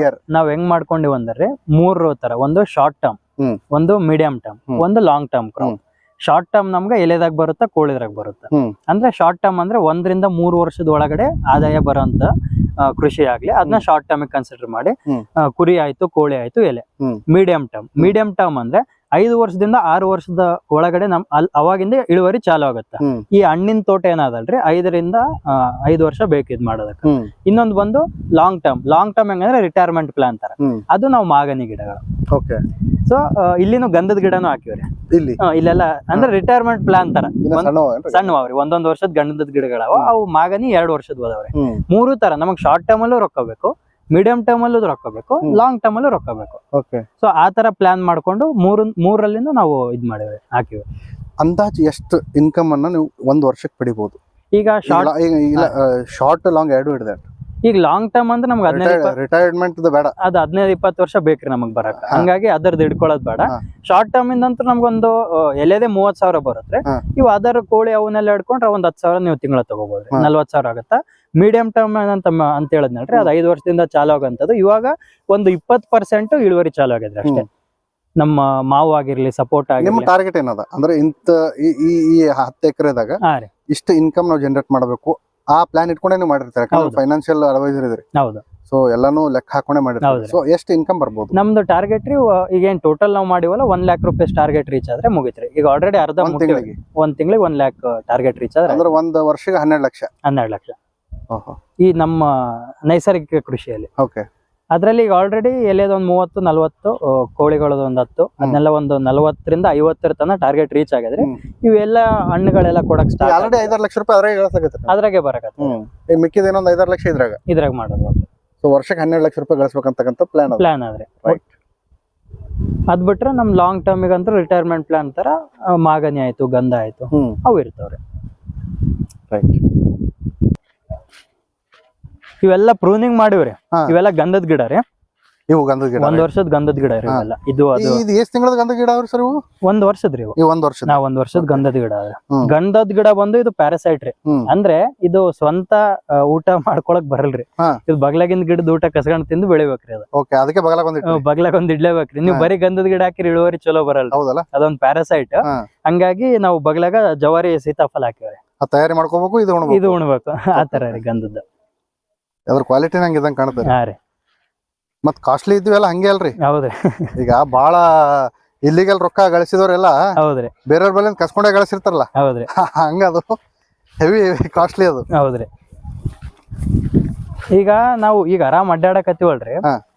ಇಯರ್ ನಾವ್ ಹೆಂಗ್ ಮಾಡ್ಕೊಂಡಿವ್ ಅಂದ್ರೆ ಮೂರು ತರ ಒಂದು ಶಾರ್ಟ್ ಟರ್ಮ್ ಒಂದು ಮೀಡಿಯಂ ಟರ್ಮ್. ಒಂದು long term crop short term ನಮ್ಗೆ ಎಲೆದಾಗ ಬರುತ್ತಾ ಕೋಳಿದ್ರಾಗ ಬರುತ್ತಾ. ಅಂದ್ರೆ ಶಾರ್ಟ್ ಟರ್ಮ್ ಅಂದ್ರೆ ಒಂದರಿಂದ ಮೂರು ವರ್ಷದ ಒಳಗಡೆ ಆದಾಯ ಬರೋಂತ ಕೃಷಿ ಆಗ್ಲಿ ಅದನ್ನ ಶಾರ್ಟ್ ಟರ್ಮ್ ಕನ್ಸಿಡರ್ ಮಾಡಿ. ಕುರಿ ಆಯ್ತು ಕೋಳಿ ಆಯ್ತು ಎಲೆ. ಮೀಡಿಯಂ ಟರ್ಮ್ ಮೀಡಿಯಂ ಟರ್ಮ್ ಅಂದ್ರೆ ಐದು ವರ್ಷದಿಂದ ಆರು ವರ್ಷದ ಒಳಗಡೆ ನಮ್ ಅಲ್ ಅವಾಗಿಂದ ಇಳುವರಿ ಚಾಲು ಆಗುತ್ತೆ. ಈ ಹಣ್ಣಿನ ತೋಟ ಏನಾದಲ್ರಿ? ಐದರಿಂದ ಐದು ವರ್ಷ ಬೇಕು ಇದ್ ಮಾಡೋದಕ್ಕೆ. ಇನ್ನೊಂದು ಬಂದು ಲಾಂಗ್ ಟರ್ಮ್ ಲಾಂಗ್ ಟರ್ಮ್ ಹೆಂಗಂದ್ರೆ ರಿಟೈರ್ಮೆಂಟ್ ಪ್ಲಾನ್ ತರ. ಅದು ನಾವು ಮಾಗನಿ ಗಿಡಗಳು. ಓಕೆ. ಸೊ ಇಲ್ಲಿನೂ ಗಂಧದ ಗಿಡನೂ ಹಾಕಿವ್ರಿ. ಇಲ್ಲಿ? ಇಲ್ಲೆಲ್ಲ ಅಂದ್ರೆ ರಿಟೈರ್ಮೆಂಟ್ ಪ್ಲಾನ್ ತರ. ಸಣ್ಣವ್ರಿ ಒಂದೊಂದ್ ವರ್ಷದ ಗಂಧದ ಗಿಡಗಳವ. ಅವು ಮಾಗನಿ ಎರಡು ವರ್ಷದ ಹೋದವ್ರಿ. ಮೂರು ತರ. ನಮಗ್ ಶಾರ್ಟ್ ಟರ್ಮ್ ಅಲ್ಲೂ ರೊಕ್ಕ ಬೇಕು. ಮೀಡಿಯಂ ಟರ್ಮ್ ಅಲ್ಲೂ ರೊಕ್ಕ ಬೇಕು ಲಾಂಗ್ ಟರ್ಮ್ ಅಲ್ಲೂ ರೊಕ್ಕ ಬೇಕು. ಓಕೆ ಸೊ ಆ ತರ ಪ್ಲಾನ್ ಮಾಡ್ಕೊಂಡು ಮೂರು ಮೂರಲ್ಲಿಂದ ನಾವು ಇದ್ ಮಾಡಿವಿ ಹಾಕಿವಿ. ಅಂದಾಜು ಎಷ್ಟು ಇನ್ಕಮ್ ಅನ್ನ ನೀವು ಒಂದ್ ವರ್ಷಕ್ಕೆ ಪಡಿಬಹುದು ಈಗ ಶಾರ್ಟ್ ಶಾರ್ಟ್ ಲಾಂಗ್ ಎರಡು ಹಿಡಿದೆ ಈಗ ಲಾಂಗ್ ಟರ್ಮ್ ಅಂದ್ರೆ ನಮ್ಗೆ ಹದಿನೈದು ರಿಟೈರ್ಮೆಂಟ್ ಬೇಡ. ಅದು ಹದಿನೈದು ಇಪ್ಪತ್ತು ವರ್ಷ ಬೇಕ್ರಿ ನಮಗ್ ಬರಕ್. ಹಂಗಾಗಿ ಅದರದ್ದು ಹಿಡ್ಕೊಳ್ಳೋದು ಬೇಡ. ಶಾರ್ಟ್ ಟರ್ಮ್ ಇಂದಂತೂ ನಮ್ಗೊಂದು ಎಲೆದೇ ಮೂವತ್ ಸಾವಿರ ಬರುತ್ತೆ. ನೀವು ಇವು ಅದರ ಕೋಳಿ ಅವನ್ನೆಲ್ಲ ಇಡ್ಕೊಂಡ್ರೆ ಒಂದ್ ಹತ್ತು ಸಾವಿರ ನೀವು ತಿಂಗಳ ತಗೋಬಹುದು ನಲ್ವತ್ತು ನಲ್ವತ್ ಸಾವಿರ ಆಗುತ್ತಾ? ಮೀಡಿಯಂ ಟರ್ಮ್ ಅಂತ ಅಂತ ಹೇಳಿದ್ನಲ್ರಿ ಅದು ಐದು ವರ್ಷದಿಂದ ಚಾಲು ಆಗಂತದ್ದು ಇವಾಗ ಒಂದು ಇಪ್ಪತ್ ಪರ್ಸೆಂಟ್ ಇಳುವರಿ ಚಾಲು ಆಗಿದೆ ಅಷ್ಟೇ ನಮ್ಮ ಮಾವು ಆಗಿರ್ಲಿ ಸಪೋರ್ಟ್ ನಿಮ್ಮ ಟಾರ್ಗೆಟ್ ಏನದ? ಅಂದ್ರೆ ಇಂತ ಈ ಈ- ಹತ್ತು ಎಕರೆದಾಗ ಇಷ್ಟು ಇನ್ಕಮ್ ನಾವು ಜನರೇಟ್ ಮಾಡಬೇಕು. ಆ ಪ್ಲಾನ್ ಇಟ್ಕೊಂಡೇ ನೀವು ಮಾಡಿರ್ತಾರೆ. ಫೈನಾನ್ಷಿಯಲ್ ಅಡ್ವೈಸರ್ ಇದ್ರಿ ಹೌದು. ಸೊ ಎಲ್ಲಾನು ಲೆಕ್ಕ ಹಾಕೊಂಡೇ ಮಾಡಿರ್ತಾರೆ. ಸೊ ಎಷ್ಟು ಇನ್ಕಮ್ ಬರ್ಬೋದು? ನಮ್ದು ಟಾರ್ಗೆಟ್ ರೀ ವ- ಈಗ ಏನ್ ಟೋಟಲ್ ನಾವು ಮಾಡಿವಲ್ಲ ಒಂದ್ ಲ್ಯಾಕ್ ರೂಪಾಯಿ ಟಾರ್ಗೆಟ್ ರೀಚ್ ಆದ್ರೆ ಮುಗಿತ್ರಿ ಈಗ ಆಲ್ರೆಡಿ ಅರ್ಧ ಒಂದ್ ತಿಂಗಳಿಗೆ. ಒಂದ್ ತಿಂಗಳಿಗೆ ಒಂದ್ ಲ್ಯಾಕ್ ಟಾರ್ಗೆಟ್ ರೀಚ್ ಆದ್ರೆ ಅಂದ್ರೆ ಒಂದ್ ವರ್ಷಕ್ಕೆ ಹನ್ನೆರಡು ಲಕ್ಷ. ಹನ್ನೆರಡು ಲಕ್ಷ. ಈ ನಮ್ಮ ನೈಸರ್ಗಿಕ ಕೃಷಿಯಲ್ಲಿ. ಓಕೆ. ಅದರಲ್ಲಿ ಈಗ ಆಲ್ರೆಡಿ ಎಲೆದ ಒಂದ್ ಮೂವತ್ತು ನಲ್ವತ್ತು ಕೋಳಿಗಳದ್ದು ಒಂದು ಹತ್ತು ಅದನ್ನೆಲ್ಲ ಒಂದು ನಲವತ್ತರಿಂದ ಐವತ್ತರ ತನಕ ಟಾರ್ಗೆಟ್ ರೀಚ್ ಆಗಿದ್ರೆ. ಇವೆಲ್ಲ ಹಣ್ಣುಗಳೆಲ್ಲ ಕೊಡಕ್ ಆಲ್ರೆಡಿ ಸ್ಟಾರ್ಟ್ ಐದಾರು ಲಕ್ಷ ರೂಪಾಯಿ ಅದ್ರಾಗ ಅದ್ರಾಗೆ ಬರಕತ್ತ. ಮಿಕ್ಕಿದ ಏನೊಂದು ಐದಾರು ಲಕ್ಷ ಇದ್ರಾಗ. ಇದ್ರಾಗ ಮಾಡೋದು ಸೊ ವರ್ಷಕ್ಕೆ ಹನ್ನೆರಡು ಲಕ್ಷ ರೂಪಾಯಿ ಗಳಿಸ್ಬೇಕಂತಕ್ಕಂಥ ಪ್ಲಾನ್ ಪ್ಲಾನ್ ಆದ್ರೆ. ಅದ್ ಬಿಟ್ರೆ ನಮ್ ಲಾಂಗ್ ಟರ್ಮಿಗಂತೂ ರಿಟೈರ್ಮೆಂಟ್ ಪ್ಲಾನ್ ತರ ಮಾಗನಿ ಆಯ್ತು ಗಂಧ ಆಯ್ತು ಅವು ಇರ್ತಾವ್ರಿ. ರೈಟ್ ಇವೆಲ್ಲ ಪ್ರೂನಿಂಗ್ ಮಾಡಿವ್ರಿ. ಇವೆಲ್ಲ ಗಂಧದ ಗಿಡ ರೀ. ಇವು ಗಂಧದ ಗಿಡ ಒಂದ್ ವರ್ಷದ ಗಂಧದ ಗಿಡ ರೀ ಇವೆಲ್ಲ. ಇದು ಅದು ಇದು ಎಷ್ಟ್ ತಿಂಗಳ ಗಂಧದ ಗಿಡ ಅವ್ರಿ ಸರ್ ಇವು? ಒಂದ್ ವರ್ಷದ ಇವು. ಈ ಒಂದ್ ವರ್ಷದ. ನಾವ್ ಒಂದ್ ವರ್ಷದ ಗಂಧದ ಗಿಡ ಅದ. ಗಂಧದ ಗಿಡ ಬಂದು ಇದು ಪ್ಯಾರಾಸೈಟ್ ರೀ. ಅಂದ್ರೆ ಇದು ಸ್ವಂತ ಊಟ ಮಾಡ್ಕೊಳಕ್ ಬರಲ್ರಿ. ಇದು ಬಗ್ಲಾಗಿಂದ ಗಿಡದ ಊಟ ಕಸ್ಕೊಂಡ್ ತಿಂದು ಬೆಳಿಬೇಕ್ರಿ ಅದು. ಓಕೆ ಅದಕ್ಕೆ ಬಗಲಾಗ ಒಂದ್ ಇಡ್ಲೇಬೇಕ್ರಿ. ನೀವು. ಬರೀ ಗಂಧದ ಗಿಡ ಹಾಕಿರಿ ಇಳುವರಿ ಚಲೋ ಬರಲ್ಲ ಹೌದಲ್ಲ? ಅದೊಂದ್ ಪ್ಯಾರಾಸೈಟ್. ಹಂಗಾಗಿ ನಾವು ಬಗ್ಲಾಗ ಜವಾರಿ ಸೀತಾಫಲ ಹಾಕಿವ್ರಿ. ತಯಾರಿ ಮಾಡ್ಕೋಬೇಕು ಇದು ಉಣ್ಬೇಕು. ಇದು ಉಣ್ಬೇಕು. ಆ ತರ ರೀ ಗಂಧದ ಅದ್ರ ಕ್ವಾಲಿಟಿ ನಂಗೆ ಇದಂಗ್ ಕಾಣ್ತದೆ. ಹಾ ರೀ. ಮತ್ ಕಾಸ್ಟ್ಲಿ ಇದ್ವೆಲ್ಲ ಹಂಗೆ ಅಲ್ರಿ. ಹೌದ್ರಿ ಈಗ ಬಾಳ ಇಲ್ಲಿಗಲ್ ರೊಕ್ಕ ಗಳಿಸಿದವರೆಲ್ಲ ಹೌದ್ರಿ ಬೇರೆಯವ್ರ ಬಲ್ಲಿ ಕಸ್ಕೊಂಡೇ ಗಳಿಸಿರ್ತಾರಲ್ಲ. ಹೌದ್ರಿ ಹಂಗ ಅದು. ಹೆವಿ ಕಾಸ್ಟ್ಲಿ ಅದು. ಹೌದ್ರಿ ಈಗ ನಾವು ಈಗ ಆರಾಮ್ ಅಡ್ಡಾಡಕತ್ತೀವಲ್ರಿ.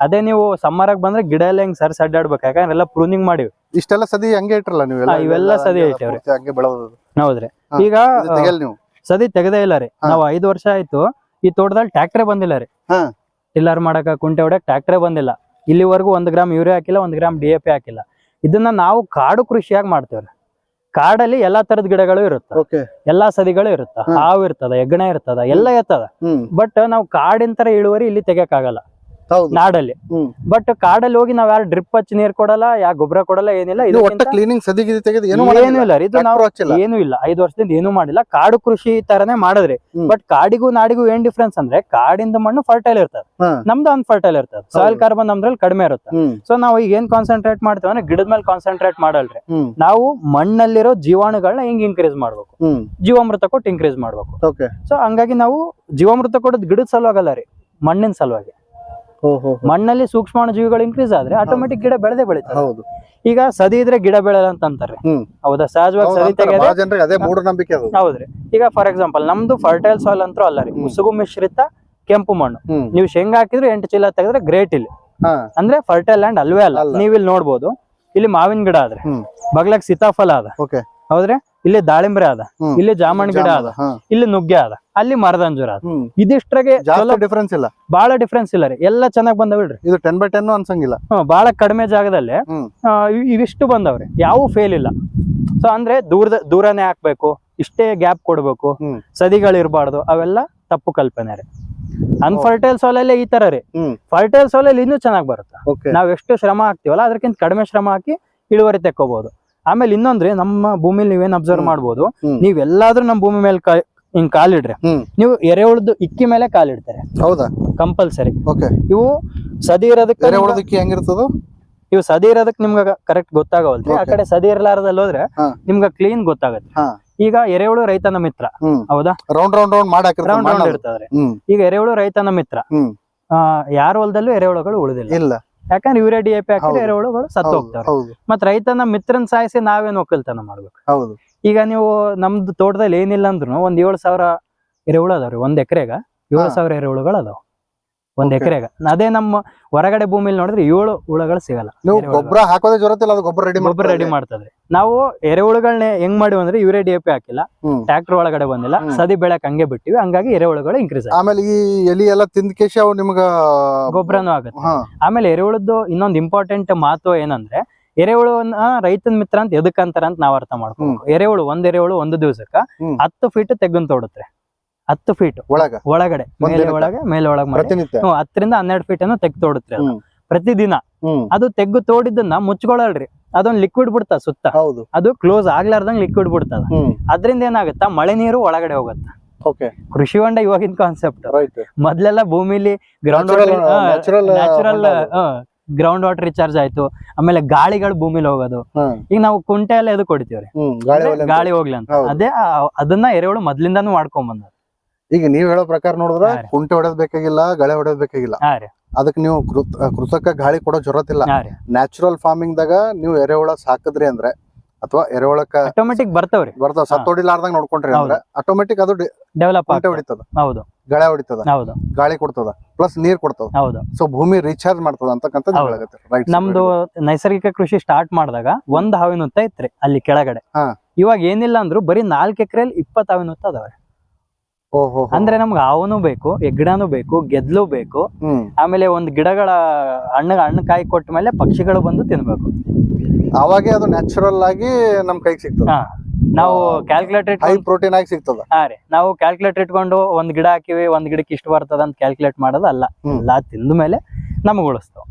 ಅದೇ ನೀವು ಸಮ್ಮರಾಗ ಬಂದ್ರೆ ಗಿಡ ಎಲ್ಲ ಹೆಂಗ್ ಸರ್ಸ್ ಅಡ್ಡಾಡ್ಬೇಕು ಯಾಕಂದ್ರೆ ಎಲ್ಲ ಪ್ರೂನಿಂಗ್ ಮಾಡಿವಿ. ಇಷ್ಟೆಲ್ಲ ಸದಿ ಹಂಗೆ ಇಟ್ರಲ್ಲ ನೀವೆಲ್ಲ ಇವೆಲ್ಲ ಸದಿ ಐತೆ ಇಟ್ಟವ್ರಿ. ಪೂರ್ತಿ ಹಂಗೆ ಬೆಳೆದು ಹೌದ್ರಿ ಈಗ ನೀವು? ಸದಿ ತೆಗದೇ ಇಲ್ಲ ರೀ. ನಾವು ಐದು ವರ್ಷ ಆಯ್ತು. ಈ ತೋಟದಲ್ಲಿ ಟ್ರಾಕ್ಟರ್ ಬಂದಿಲ್ಲ ರೀ. ಟಿಲ್ಲರ್ ಮಾಡಕ ಕುಂಟೆ ಹೊಡಕ್ ಟ್ರ್ಯಾಕ್ಟರ್ ಬಂದಿಲ್ಲ. ಇಲ್ಲಿವರೆಗೂ ಒಂದ್ ಗ್ರಾಮ್ ಯೂರಿಯಾ ಹಾಕಿಲ್ಲ ಒಂದ್ ಗ್ರಾಮ್ ಡಿ ಎ ಪಿ ಹಾಕಿಲ್ಲ. ಇದನ್ನ ನಾವು ಕಾಡು ಕೃಷಿಯಾಗಿ ಮಾಡ್ತೇವ್ರಿ. ಕಾಡಲ್ಲಿ ಎಲ್ಲಾ ತರದ ಗಿಡಗಳು ಇರುತ್ತೆ. ಎಲ್ಲಾ ಸದಿಗಳು ಇರುತ್ತ. ಹಾವು ಇರ್ತದ ಹೆಗ್ಗಣ ಇರ್ತದ ಎಲ್ಲ ಇರ್ತದ ಬಟ್ ನಾವು ಕಾಡಿನ ತರ ಇಳುವರಿ ಇಲ್ಲಿ ತೆಗಿಯಕ್ಕಾಗಲ್ಲ. ಹೌದು ನಾಡಲ್ಲಿ. ಬಟ್ ಕಾಡಲ್ಲಿ ಹೋಗಿ ನಾವ್ ಯಾರು ಡ್ರಿಪ್ ಹಚ್ಚಿ ನೀರ್ ಕೊಡಲ್ಲ ಯಾ ಗೊಬ್ಬರ ಕೊಡಲ್ಲ ಏನಿಲ್ಲ. ಇದು ಕ್ಲೀನಿಂಗ್ ಏನು ಇಲ್ಲ. ಇದು ನಾವು ಏನು ಇಲ್ಲ. ಐದು ವರ್ಷದಿಂದ ಏನು ಮಾಡಿಲ್ಲ. ಕಾಡು ಕೃಷಿ ತರನೇ ಮಾಡಿದ್ರಿ. ಬಟ್ ಕಾಡಿಗೂ ನಾಡಿಗೂ ಏನ್ ಡಿಫ್ರೆನ್ಸ್ ಅಂದ್ರೆ ಕಾಡಿಂದ ಮಣ್ಣು ಫರ್ಟೈಲ್ ಇರ್ತದೆ. ನಮ್ದು ಅನ್ಫರ್ಟೈಲ್ ಇರ್ತದೆ. ಸಾಯಿಲ್ ಕಾರ್ಬನ್ ನಮ್ದ್ರಲ್ಲಿ ಕಡಿಮೆ ಇರುತ್ತೆ. ಸೊ ನಾವು ಈಗ ಏನ್ ಕಾನ್ಸಂಟ್ರೇಟ್ ಮಾಡ್ತೇವೆ ಅಂದ್ರೆ ಗಿಡದ ಮೇಲೆ ಕಾನ್ಸಂಟ್ರೇಟ್ ಮಾಡಲ್ರಿ. ನಾವು ಮಣ್ಣಲ್ಲಿರೋ ಜೀವಾಣುಗಳನ್ನ ಹೆಂಗ್ ಇನ್ಕ್ರೀಸ್ ಮಾಡ್ಬೇಕು? ಜೀವಾಮೃತ ಕೊಟ್ಟು ಇನ್ಕ್ರೀಸ್ ಮಾಡ್ಬೇಕು. ಸೊ ಹಂಗಾಗಿ ನಾವು ಜೀವಾಮೃತ ಕೊಡೋದು ಗಿಡದ ಸಲುವಾಗಲ್ಲ ರೀ. ಮಣ್ಣಿನ ಸಲುವಾಗಿ. ಮಣ್ಣಲ್ಲಿ ಸೂಕ್ಷ್ಮಾಣು ಜೀವಿಗಳು ಇನ್ಕ್ರೀಸ್ ಆದ್ರೆ ಆಟೋಮೆಟಿಕ್ ಗಿಡ ಬೆಳೆದೇ ಬೆಳೀತಾರೆ ಹೌದು. ಈಗ ಸದಿ ಇದ್ರೆ ಗಿಡ ಬೆಳೆಯಲ್ಲ ಅಂತಂತಾರೆ ಹೌದಾ? ಸಹಜವಾಗಿ ಸದಿ ತೆಗೆದ್ರೆ ಹೌದ್ರಿ. ಈಗ ಫಾರ್ ಎಕ್ಸಾಂಪಲ್ ನಮ್ದು ಫರ್ಟೈಲ್ ಸಾಯಿಲ್ ಅಂತೂ ಅಲ್ಲ ರೀ. ಮುಸುಗು ಮಿಶ್ರಿತ ಕೆಂಪು ಮಣ್ಣು. ನೀವು ಶೇಂಗಾ ಹಾಕಿದ್ರೆ ಎಂಟು ಚೀಲ ತೆಗೆದ್ರೆ ಗ್ರೇಟ್ ಇಲ್ಲಿ. ಅಂದ್ರೆ ಫರ್ಟೈಲ್ ಲ್ಯಾಂಡ್ ಅಲ್ವೇ ಅಲ್ಲ. ನೀವ್ ಇಲ್ಲಿ ನೋಡ್ಬೋದು. ಇಲ್ಲಿ ಮಾವಿನ ಗಿಡ ಆದ್ರೆ. ಬಗ್ಲಕ್ ಸೀತಾಫಲ ಅದ ಓಕೆ. ಹೌದ್ರಿ? ಇಲ್ಲಿ ದಾಳಿಂಬ್ರೆ ಅದ. ಇಲ್ಲಿ ಜಾಮಣ್ ಗಿಡ ಅದ ಇಲ್ಲಿ ನುಗ್ಗೆ ಅದ ಅಲ್ಲಿ ಮರದಂಜೂರ ಅದ ಇದಿಷ್ಟ್ರಾಗೆ ಡಿಫ್ರೆನ್ಸ್ ಇಲ್ಲ. ಬಹಳ ಡಿಫ್ರೆನ್ಸ್ ಇಲ್ಲ ರೀ. ಎಲ್ಲ ಚೆನ್ನಾಗ್ ಬಂದವಿಡ್ರಿ ಇದು ಟೆನ್ ಬೈ ಟೆನ್ ಅನ್ಸಂಗಿಲ್ಲ. ಬಹಳ ಕಡಿಮೆ ಜಾಗದಲ್ಲಿ ಇವಿಷ್ಟು ಬಂದವ್ರಿ ಯಾವ ಫೇಲ್ ಇಲ್ಲ. ಸೊ ಅಂದ್ರೆ ದೂರದ ದೂರನೇ ಹಾಕ್ಬೇಕು ಇಷ್ಟೇ ಗ್ಯಾಪ್ ಕೊಡ್ಬೇಕು. ಸದಿಗಳು ಇರಬಾರ್ದು ಅವೆಲ್ಲ ತಪ್ಪು ಕಲ್ಪನೆ ರೀ. ಅನ್ಫರ್ಟೈಲ್ ಸೋಲಲ್ಲೇ ಈ ತರ ರೀ. ಫರ್ಟೈಲ್ ಸೋಲಲ್ಲಿ ಇನ್ನೂ ಚೆನ್ನಾಗಿ ಬರುತ್ತೆ? ನಾವ್ ಎಷ್ಟು ಶ್ರಮ ಹಾಕ್ತಿವಲ್ಲ ಅದಕ್ಕಿಂತ ಕಡಿಮೆ ಶ್ರಮ ಹಾಕಿ ಇಳುವರಿ ತೆಕ್ಕೋಬಹುದು ಆಮೇಲೆ ಇನ್ನೊಂದ್ರೆ ನಮ್ಮ ಭೂಮಿಲಿ ನೀವೇನ್ ಅಬ್ಸರ್ವ್ ಮಾಡಬಹುದು ಮಾಡ್ಬೋದು ಹ್ಮ್. ನೀವ್ ಎಲ್ಲಾದ್ರೂ ನಮ್ಮ ಭೂಮಿ ಮೇಲೆ ಹಿಂಗ್ ಕಾಲಿಡ್ರೆ. ನೀವು ಎರೆಹುಳದ ಇಕ್ಕಿ ಮೇಲೆ ಕಾಲಿಡ್ತಾರೆ. ಹೌದಾ? ಕಂಪಲ್ಸರಿ. ಇವು ಸದಿ ಇರೋದಕ್ಕೆ ಎರೆಹುಳದ ಹೆಂಗಿರ್ತದ? ಇವು ಸದಿ ಇರೋದಕ್ಕೆ ನಿಮ್ಗೆ ಕರೆಕ್ಟ್ ಗೊತ್ತಾಗವಲ್ರಿ ಆ ಕಡೆ ಸದಿ ಇರ್ಲಾರ್ದಲ್ಲಿ ಹೋದ್ರೆ. ನಿಮ್ಗೆ ಕ್ಲೀನ್ ಗೊತ್ತಾಗತ್ತೆ. ಈಗ ಎರೆಹುಳು ರೈತನ ಮಿತ್ರ. ಹೌದಾ? ರೌಂಡ್ ರೌಂಡ್ ರೌಂಡ್ ಮಾಡಿ ರೌಂಡ್ ರೌಂಡ್ ಇರ್ತದ್ರಿ ಈಗ ಎರೆಹುಳು ರೈತನ ಮಿತ್ರ. ಆ, ಯಾರ ಹೊಲದಲ್ಲೂ ಎರೆಹುಳುಗಳು ಉಳಿದಿಲ್ಲ. ಇಲ್ಲ. ಯಾಕಂದ್ರೆ ಯೂರಿಯಾ ಡಿ ಎ ಪಿ ಹಾಕಿದ್ರೆ. ಎರೆಹುಳುಗಳು ಸತ್ತು ಹೋಗ್ತಾರೆ. ಮತ್ತೆ ಮತ್ ರೈತನ ಮಿತ್ರನ್ ಸಾಯಿಸಿ ನಾವೇನ್ ಒಕ್ಕಲ್ತನ ಮಾಡ್ಬೇಕು. ಹೌದು. ಈಗ ನೀವು ನಮ್ದು ತೋಟದಲ್ಲಿ ಏನಿಲ್ಲ ಅಂದ್ರು ಒಂದ್ ಏಳು ಸಾವಿರ ಎರೆಹುಳು ಅದಾವ್ರಿ ಒಂದ್ ಎಕರೆಗ ಏಳು ಸಾವಿರ ಎರೆಹುಳುಗಳು ಅದಾವ. ಒಂದ್. ಎಕರೆಗ. ಅದೇ ನಮ್ಮ ಹೊರಗಡೆ ಭೂಮಿಲಿ ನೋಡಿದ್ರೆ ಏಳು ಹುಳಗಳು ಸಿಗಲ್ಲ. ನೀವು ಗೊಬ್ಬರ ಹಾಕೋದೇ ಜೊರತಿಲ್ಲ ಅದು ಗೊಬ್ಬರ ರೆಡಿ ಗೊಬ್ಬರ ರೆಡಿ ಮಾಡ್ತದ್ರಿ ನಾವು ಎರೆಹುಳುಗಳನ್ನ ಹೆಂಗ್ ಮಾಡಿವ್ ಅಂದ್ರೆ ಇವರೇ ಡಿ ಎ ಪಿ ಹಾಕಿಲ್ಲ. ಟ್ರಾಕ್ಟರ್ ಒಳಗಡೆ ಬಂದಿಲ್ಲ. ಸದಿ ಬೆಳಕ್ ಹಂಗೆ ಬಿಟ್ಟಿವಿ. ಹಂಗಾಗಿ ಎರೆಹುಳುಗಳು ಇನ್ಕ್ರೀಸ್ ಆಮೇಲೆ ಈ ಎಲಿ ಎಲ್ಲ ತಿಂದ್ಕೇಶ ಅವು ನಿಮ್ಗ ಗೊಬ್ಬರನೂ ಆಗುತ್ತೆ. ಆಮೇಲೆ ಎರೆಹುಳದ್ದು ಇನ್ನೊಂದು ಇಂಪಾರ್ಟೆಂಟ್ ಮಾತು ಏನಂದ್ರೆ ಎರೆಹುಳುವನ್ನ ರೈತನ ಮಿತ್ರ ಅಂತ ಎದಕ್ಕಂತಾರ ಅಂತ ನಾವ್ ಅರ್ಥ ಮಾಡ್ಕೋಬೇಕು. ಎರೆಹುಳು ಒಂದ್ ಎರೆಹುಳು ಒಂದು ದಿವಸಕ್ಕ. ಹತ್ತು ಫೀಟ್ ತೆಗ್ಗನ್ ತೋಡುತ್ತೆ. ಹತ್ತು ಫೀಟ್ ಒಳಗ. ಒಳಗಡೆ ಮೇಲೆ? ಒಳಗೆ ಮೇಲೆ ಒಳಗೆ ಪ್ರತಿನಿತ್ಯ. ಹತ್ತರಿಂದ ಹನ್ನೆರಡು ಫೀಟ್ ಅನ್ನು ತೆಗ್ ತೋಡುತ್ತೆ. ಪ್ರತಿದಿನ. ಅದು ತೆಗ್ಗು ತೋಡಿದ್ದನ್ನ ಮುಚ್ಕೊಳಲ್ರಿ ಅದೊಂದು ಲಿಕ್ವಿಡ್ ಬಿಡ್ತಾ ಸುತ್ತ. ಅದು ಕ್ಲೋಸ್ ಆಗ್ಲಾರ್ದಂಗ್ ಲಿಕ್ವಿಡ್ ಬಿಡ್ತದ. ಅದ್ರಿಂದ ಏನಾಗುತ್ತಾ? ಮಳೆ ನೀರು ಒಳಗಡೆ ಹೋಗುತ್ತೆ? ಕೃಷಿ ಹೊಂಡ ಇವಾಗಿನ ಕಾನ್ಸೆಪ್ಟ್ ಮೊದ್ಲೆಲ್ಲ ಭೂಮಿಲಿ ground natural ground water recharge ಆಯ್ತು. ಆಮೇಲೆ ಗಾಳಿಗಳು ಭೂಮಿಲಿ ಹೋಗೋದು. ಈಗ ನಾವು ಕುಂಟೆ ಎಲ್ಲ ಎದು ಕೊಡ್ತೀವ್ರಿ ಗಾಳಿ ಹೋಗ್ಲಿ ಅಂತ. ಅದೇ ಅದನ್ನ ಎರೆಹುಳು ಮೊದ್ಲಿಂದಾನು ಮಾಡ್ಕೊಂಡ್ ಬಂದ ಈಗ ನೀವ್ ಹೇಳೋ ಪ್ರಕಾರ ನೋಡಿದ್ರ. ಕುಂಟೆ ಹೊಡೆದ್ ಬೇಕಾಗಿಲ್ಲ ಗಳೆ ಹೊಡೆದ್ ಬೇಕಾಗಿಲ್ಲ. ಹಾ ಅದಕ್ಕೆ ನೀವು ಕೃತ- ಕೃತಕ ಗಾಳಿ ಕೊಡೋ ಜರತ್ ಇಲ್ಲ. ನ್ಯಾಚುರಲ್ ಫಾರ್ಮಿಂಗ್ ದಾಗ ನೀವು ಎರೆಹುಳ ಸಾಕದ್ರಿ ಅಂದ್ರೆ ಅಥವಾ ಎರೆಹುಳಕ್ಕ ಆಟೋಮೆಟಿಕ್ ಬರ್ತಾವ್ರಿ ಬರ್ತಾವ ಸತ್ತೋಡಿಲಾರ್ದಂಗ ನೋಡ್ಕೊಂಡ್ರಿ ಅಂದ್ರೆ ಆಟೋಮೆಟಿಕ್ ಅದು ಡೆವಲಪ್ ಕುಂಟೆ ಹೊಡಿತದ. ಹೌದು. ಗಳೆ ಹೊಡಿತದ. ಹೌದು. ಗಾಳಿ ಕೊಡ್ತದ. ಪ್ಲಸ್ ನೀರ್ ಕೊಡ್ತದ. ಹೌದು. ಸೊ ಭೂಮಿ ರೀಚಾರ್ಜ್ ಮಾಡ್ತದ ಅಂತಕ್ಕಂಥದ್ದು. ಹೇಳಾಗತ್ತೆ ರೈಟ್ ನಮ್ದು ನೈಸರ್ಗಿಕ ಕೃಷಿ ಸ್ಟಾರ್ಟ್ ಮಾಡಿದಾಗ ಒಂದ್ ಹಾವಿನ ಹುತ್ತ ಇತ್ರಿ ಅಲ್ಲಿ ಕೆಳಗಡೆ. ಹಾ. ಇವಾಗ ಏನಿಲ್ಲ ಅಂದ್ರು ಬರೀ ನಾಲ್ಕು ಎಕರೆಯಲ್ಲಿ ಇಪ್ಪತ್ ಹಾವಿನ ಹುತ್ತ ಅದಾವೆ ಓಹೋ ಅಂದ್ರೆ ನಮ್ಗೆ ಹಾವನು ಬೇಕು ಎಗ್ಡಾನು ಬೇಕು ಗೆದ್ಲು ಬೇಕು. ಆಮೇಲೆ ಒಂದ್ ಗಿಡಗಳ ಹಣ್ಣು ಹಣ್ಣು ಕಾಯಿ ಕೊಟ್ಟ ಮೇಲೆ ಪಕ್ಷಿಗಳು ಬಂದು ತಿನ್ಬೇಕು. ಅವಾಗೆ ಅದು ನ್ಯಾಚುರಲ್ ಆಗಿ ನಮ್ ಕೈಗೆ ಸಿಗ್ತದ. ನಾವು ಕ್ಯಾಲ್ಕುಲೇಟರ್ ಹೈ ಪ್ರೋಟೀನ್ ಆಗಿ ಸಿಗ್ತದ. ಹಾ ರೀ. ನಾವು ಕ್ಯಾಲ್ಕುಲೇಟರ್ ಇಟ್ಕೊಂಡು ಒಂದ್ ಗಿಡ ಹಾಕಿವಿ ಒಂದ್ ಗಿಡಕ್ಕೆ ಇಷ್ಟು ಬರ್ತದ ಅಂತ ಕ್ಯಾಲ್ಕುಲೇಟ್ ಮಾಡೋದಲ್ಲ. ಎಲ್ಲ ತಿಂದ ಮೇಲೆ ನಮಗ್ ಉಳಿಸ್ತಾವ.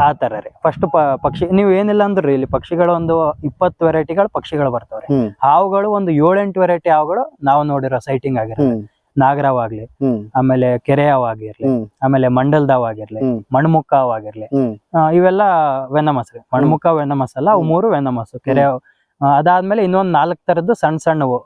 ಆ ತರ ರೀ. ಫಸ್ಟ್ ಪಕ್ಷಿ ನೀವು ಏನಿಲ್ಲ ಅಂದ್ರಿ ಇಲ್ಲಿ ಪಕ್ಷಿಗಳ ಒಂದು ಇಪ್ಪತ್ತು ವೆರೈಟಿಗಳು ಪಕ್ಷಿಗಳು ಬರ್ತಾವ್ರಿ. ಹಾವುಗಳು ಒಂದು ಏಳೆಂಟು ವೆರೈಟಿ ಹಾವುಗಳು ನಾವು ನೋಡಿರೋ ಸೈಟಿಂಗ್ ಆಗಿರ್ಲಿ. ನಾಗರಾವ್ ಆಗ್ಲಿ ಆಮೇಲೆ ಕೆರೆಯಾವ್ ಆಗಿರ್ಲಿ ಆಮೇಲೆ ಮಂಡಲ್ದಾವ್ ಆಗಿರ್ಲಿ ಹ್ಮ್. ಮಣ್ಮುಕ್ಕ ಹಾವು ಆಗಿರ್ಲಿ. ಇವೆಲ್ಲ ವೆನಮಸ್ ರೀ. ಮಣ್ಮುಖ ವೆನಮಸ್ ಅಲ್ಲ ಅವು ಮೂರು ವೆನಮಸ್ ಕೆರೆ ಹಾವು. ಆ, ಅದಾದ್ಮೇಲೆ ಇನ್ನೊಂದ್ ನಾಲ್ಕು ತರದ್ದು ಸಣ್ಣ ಸಣ್ಣವು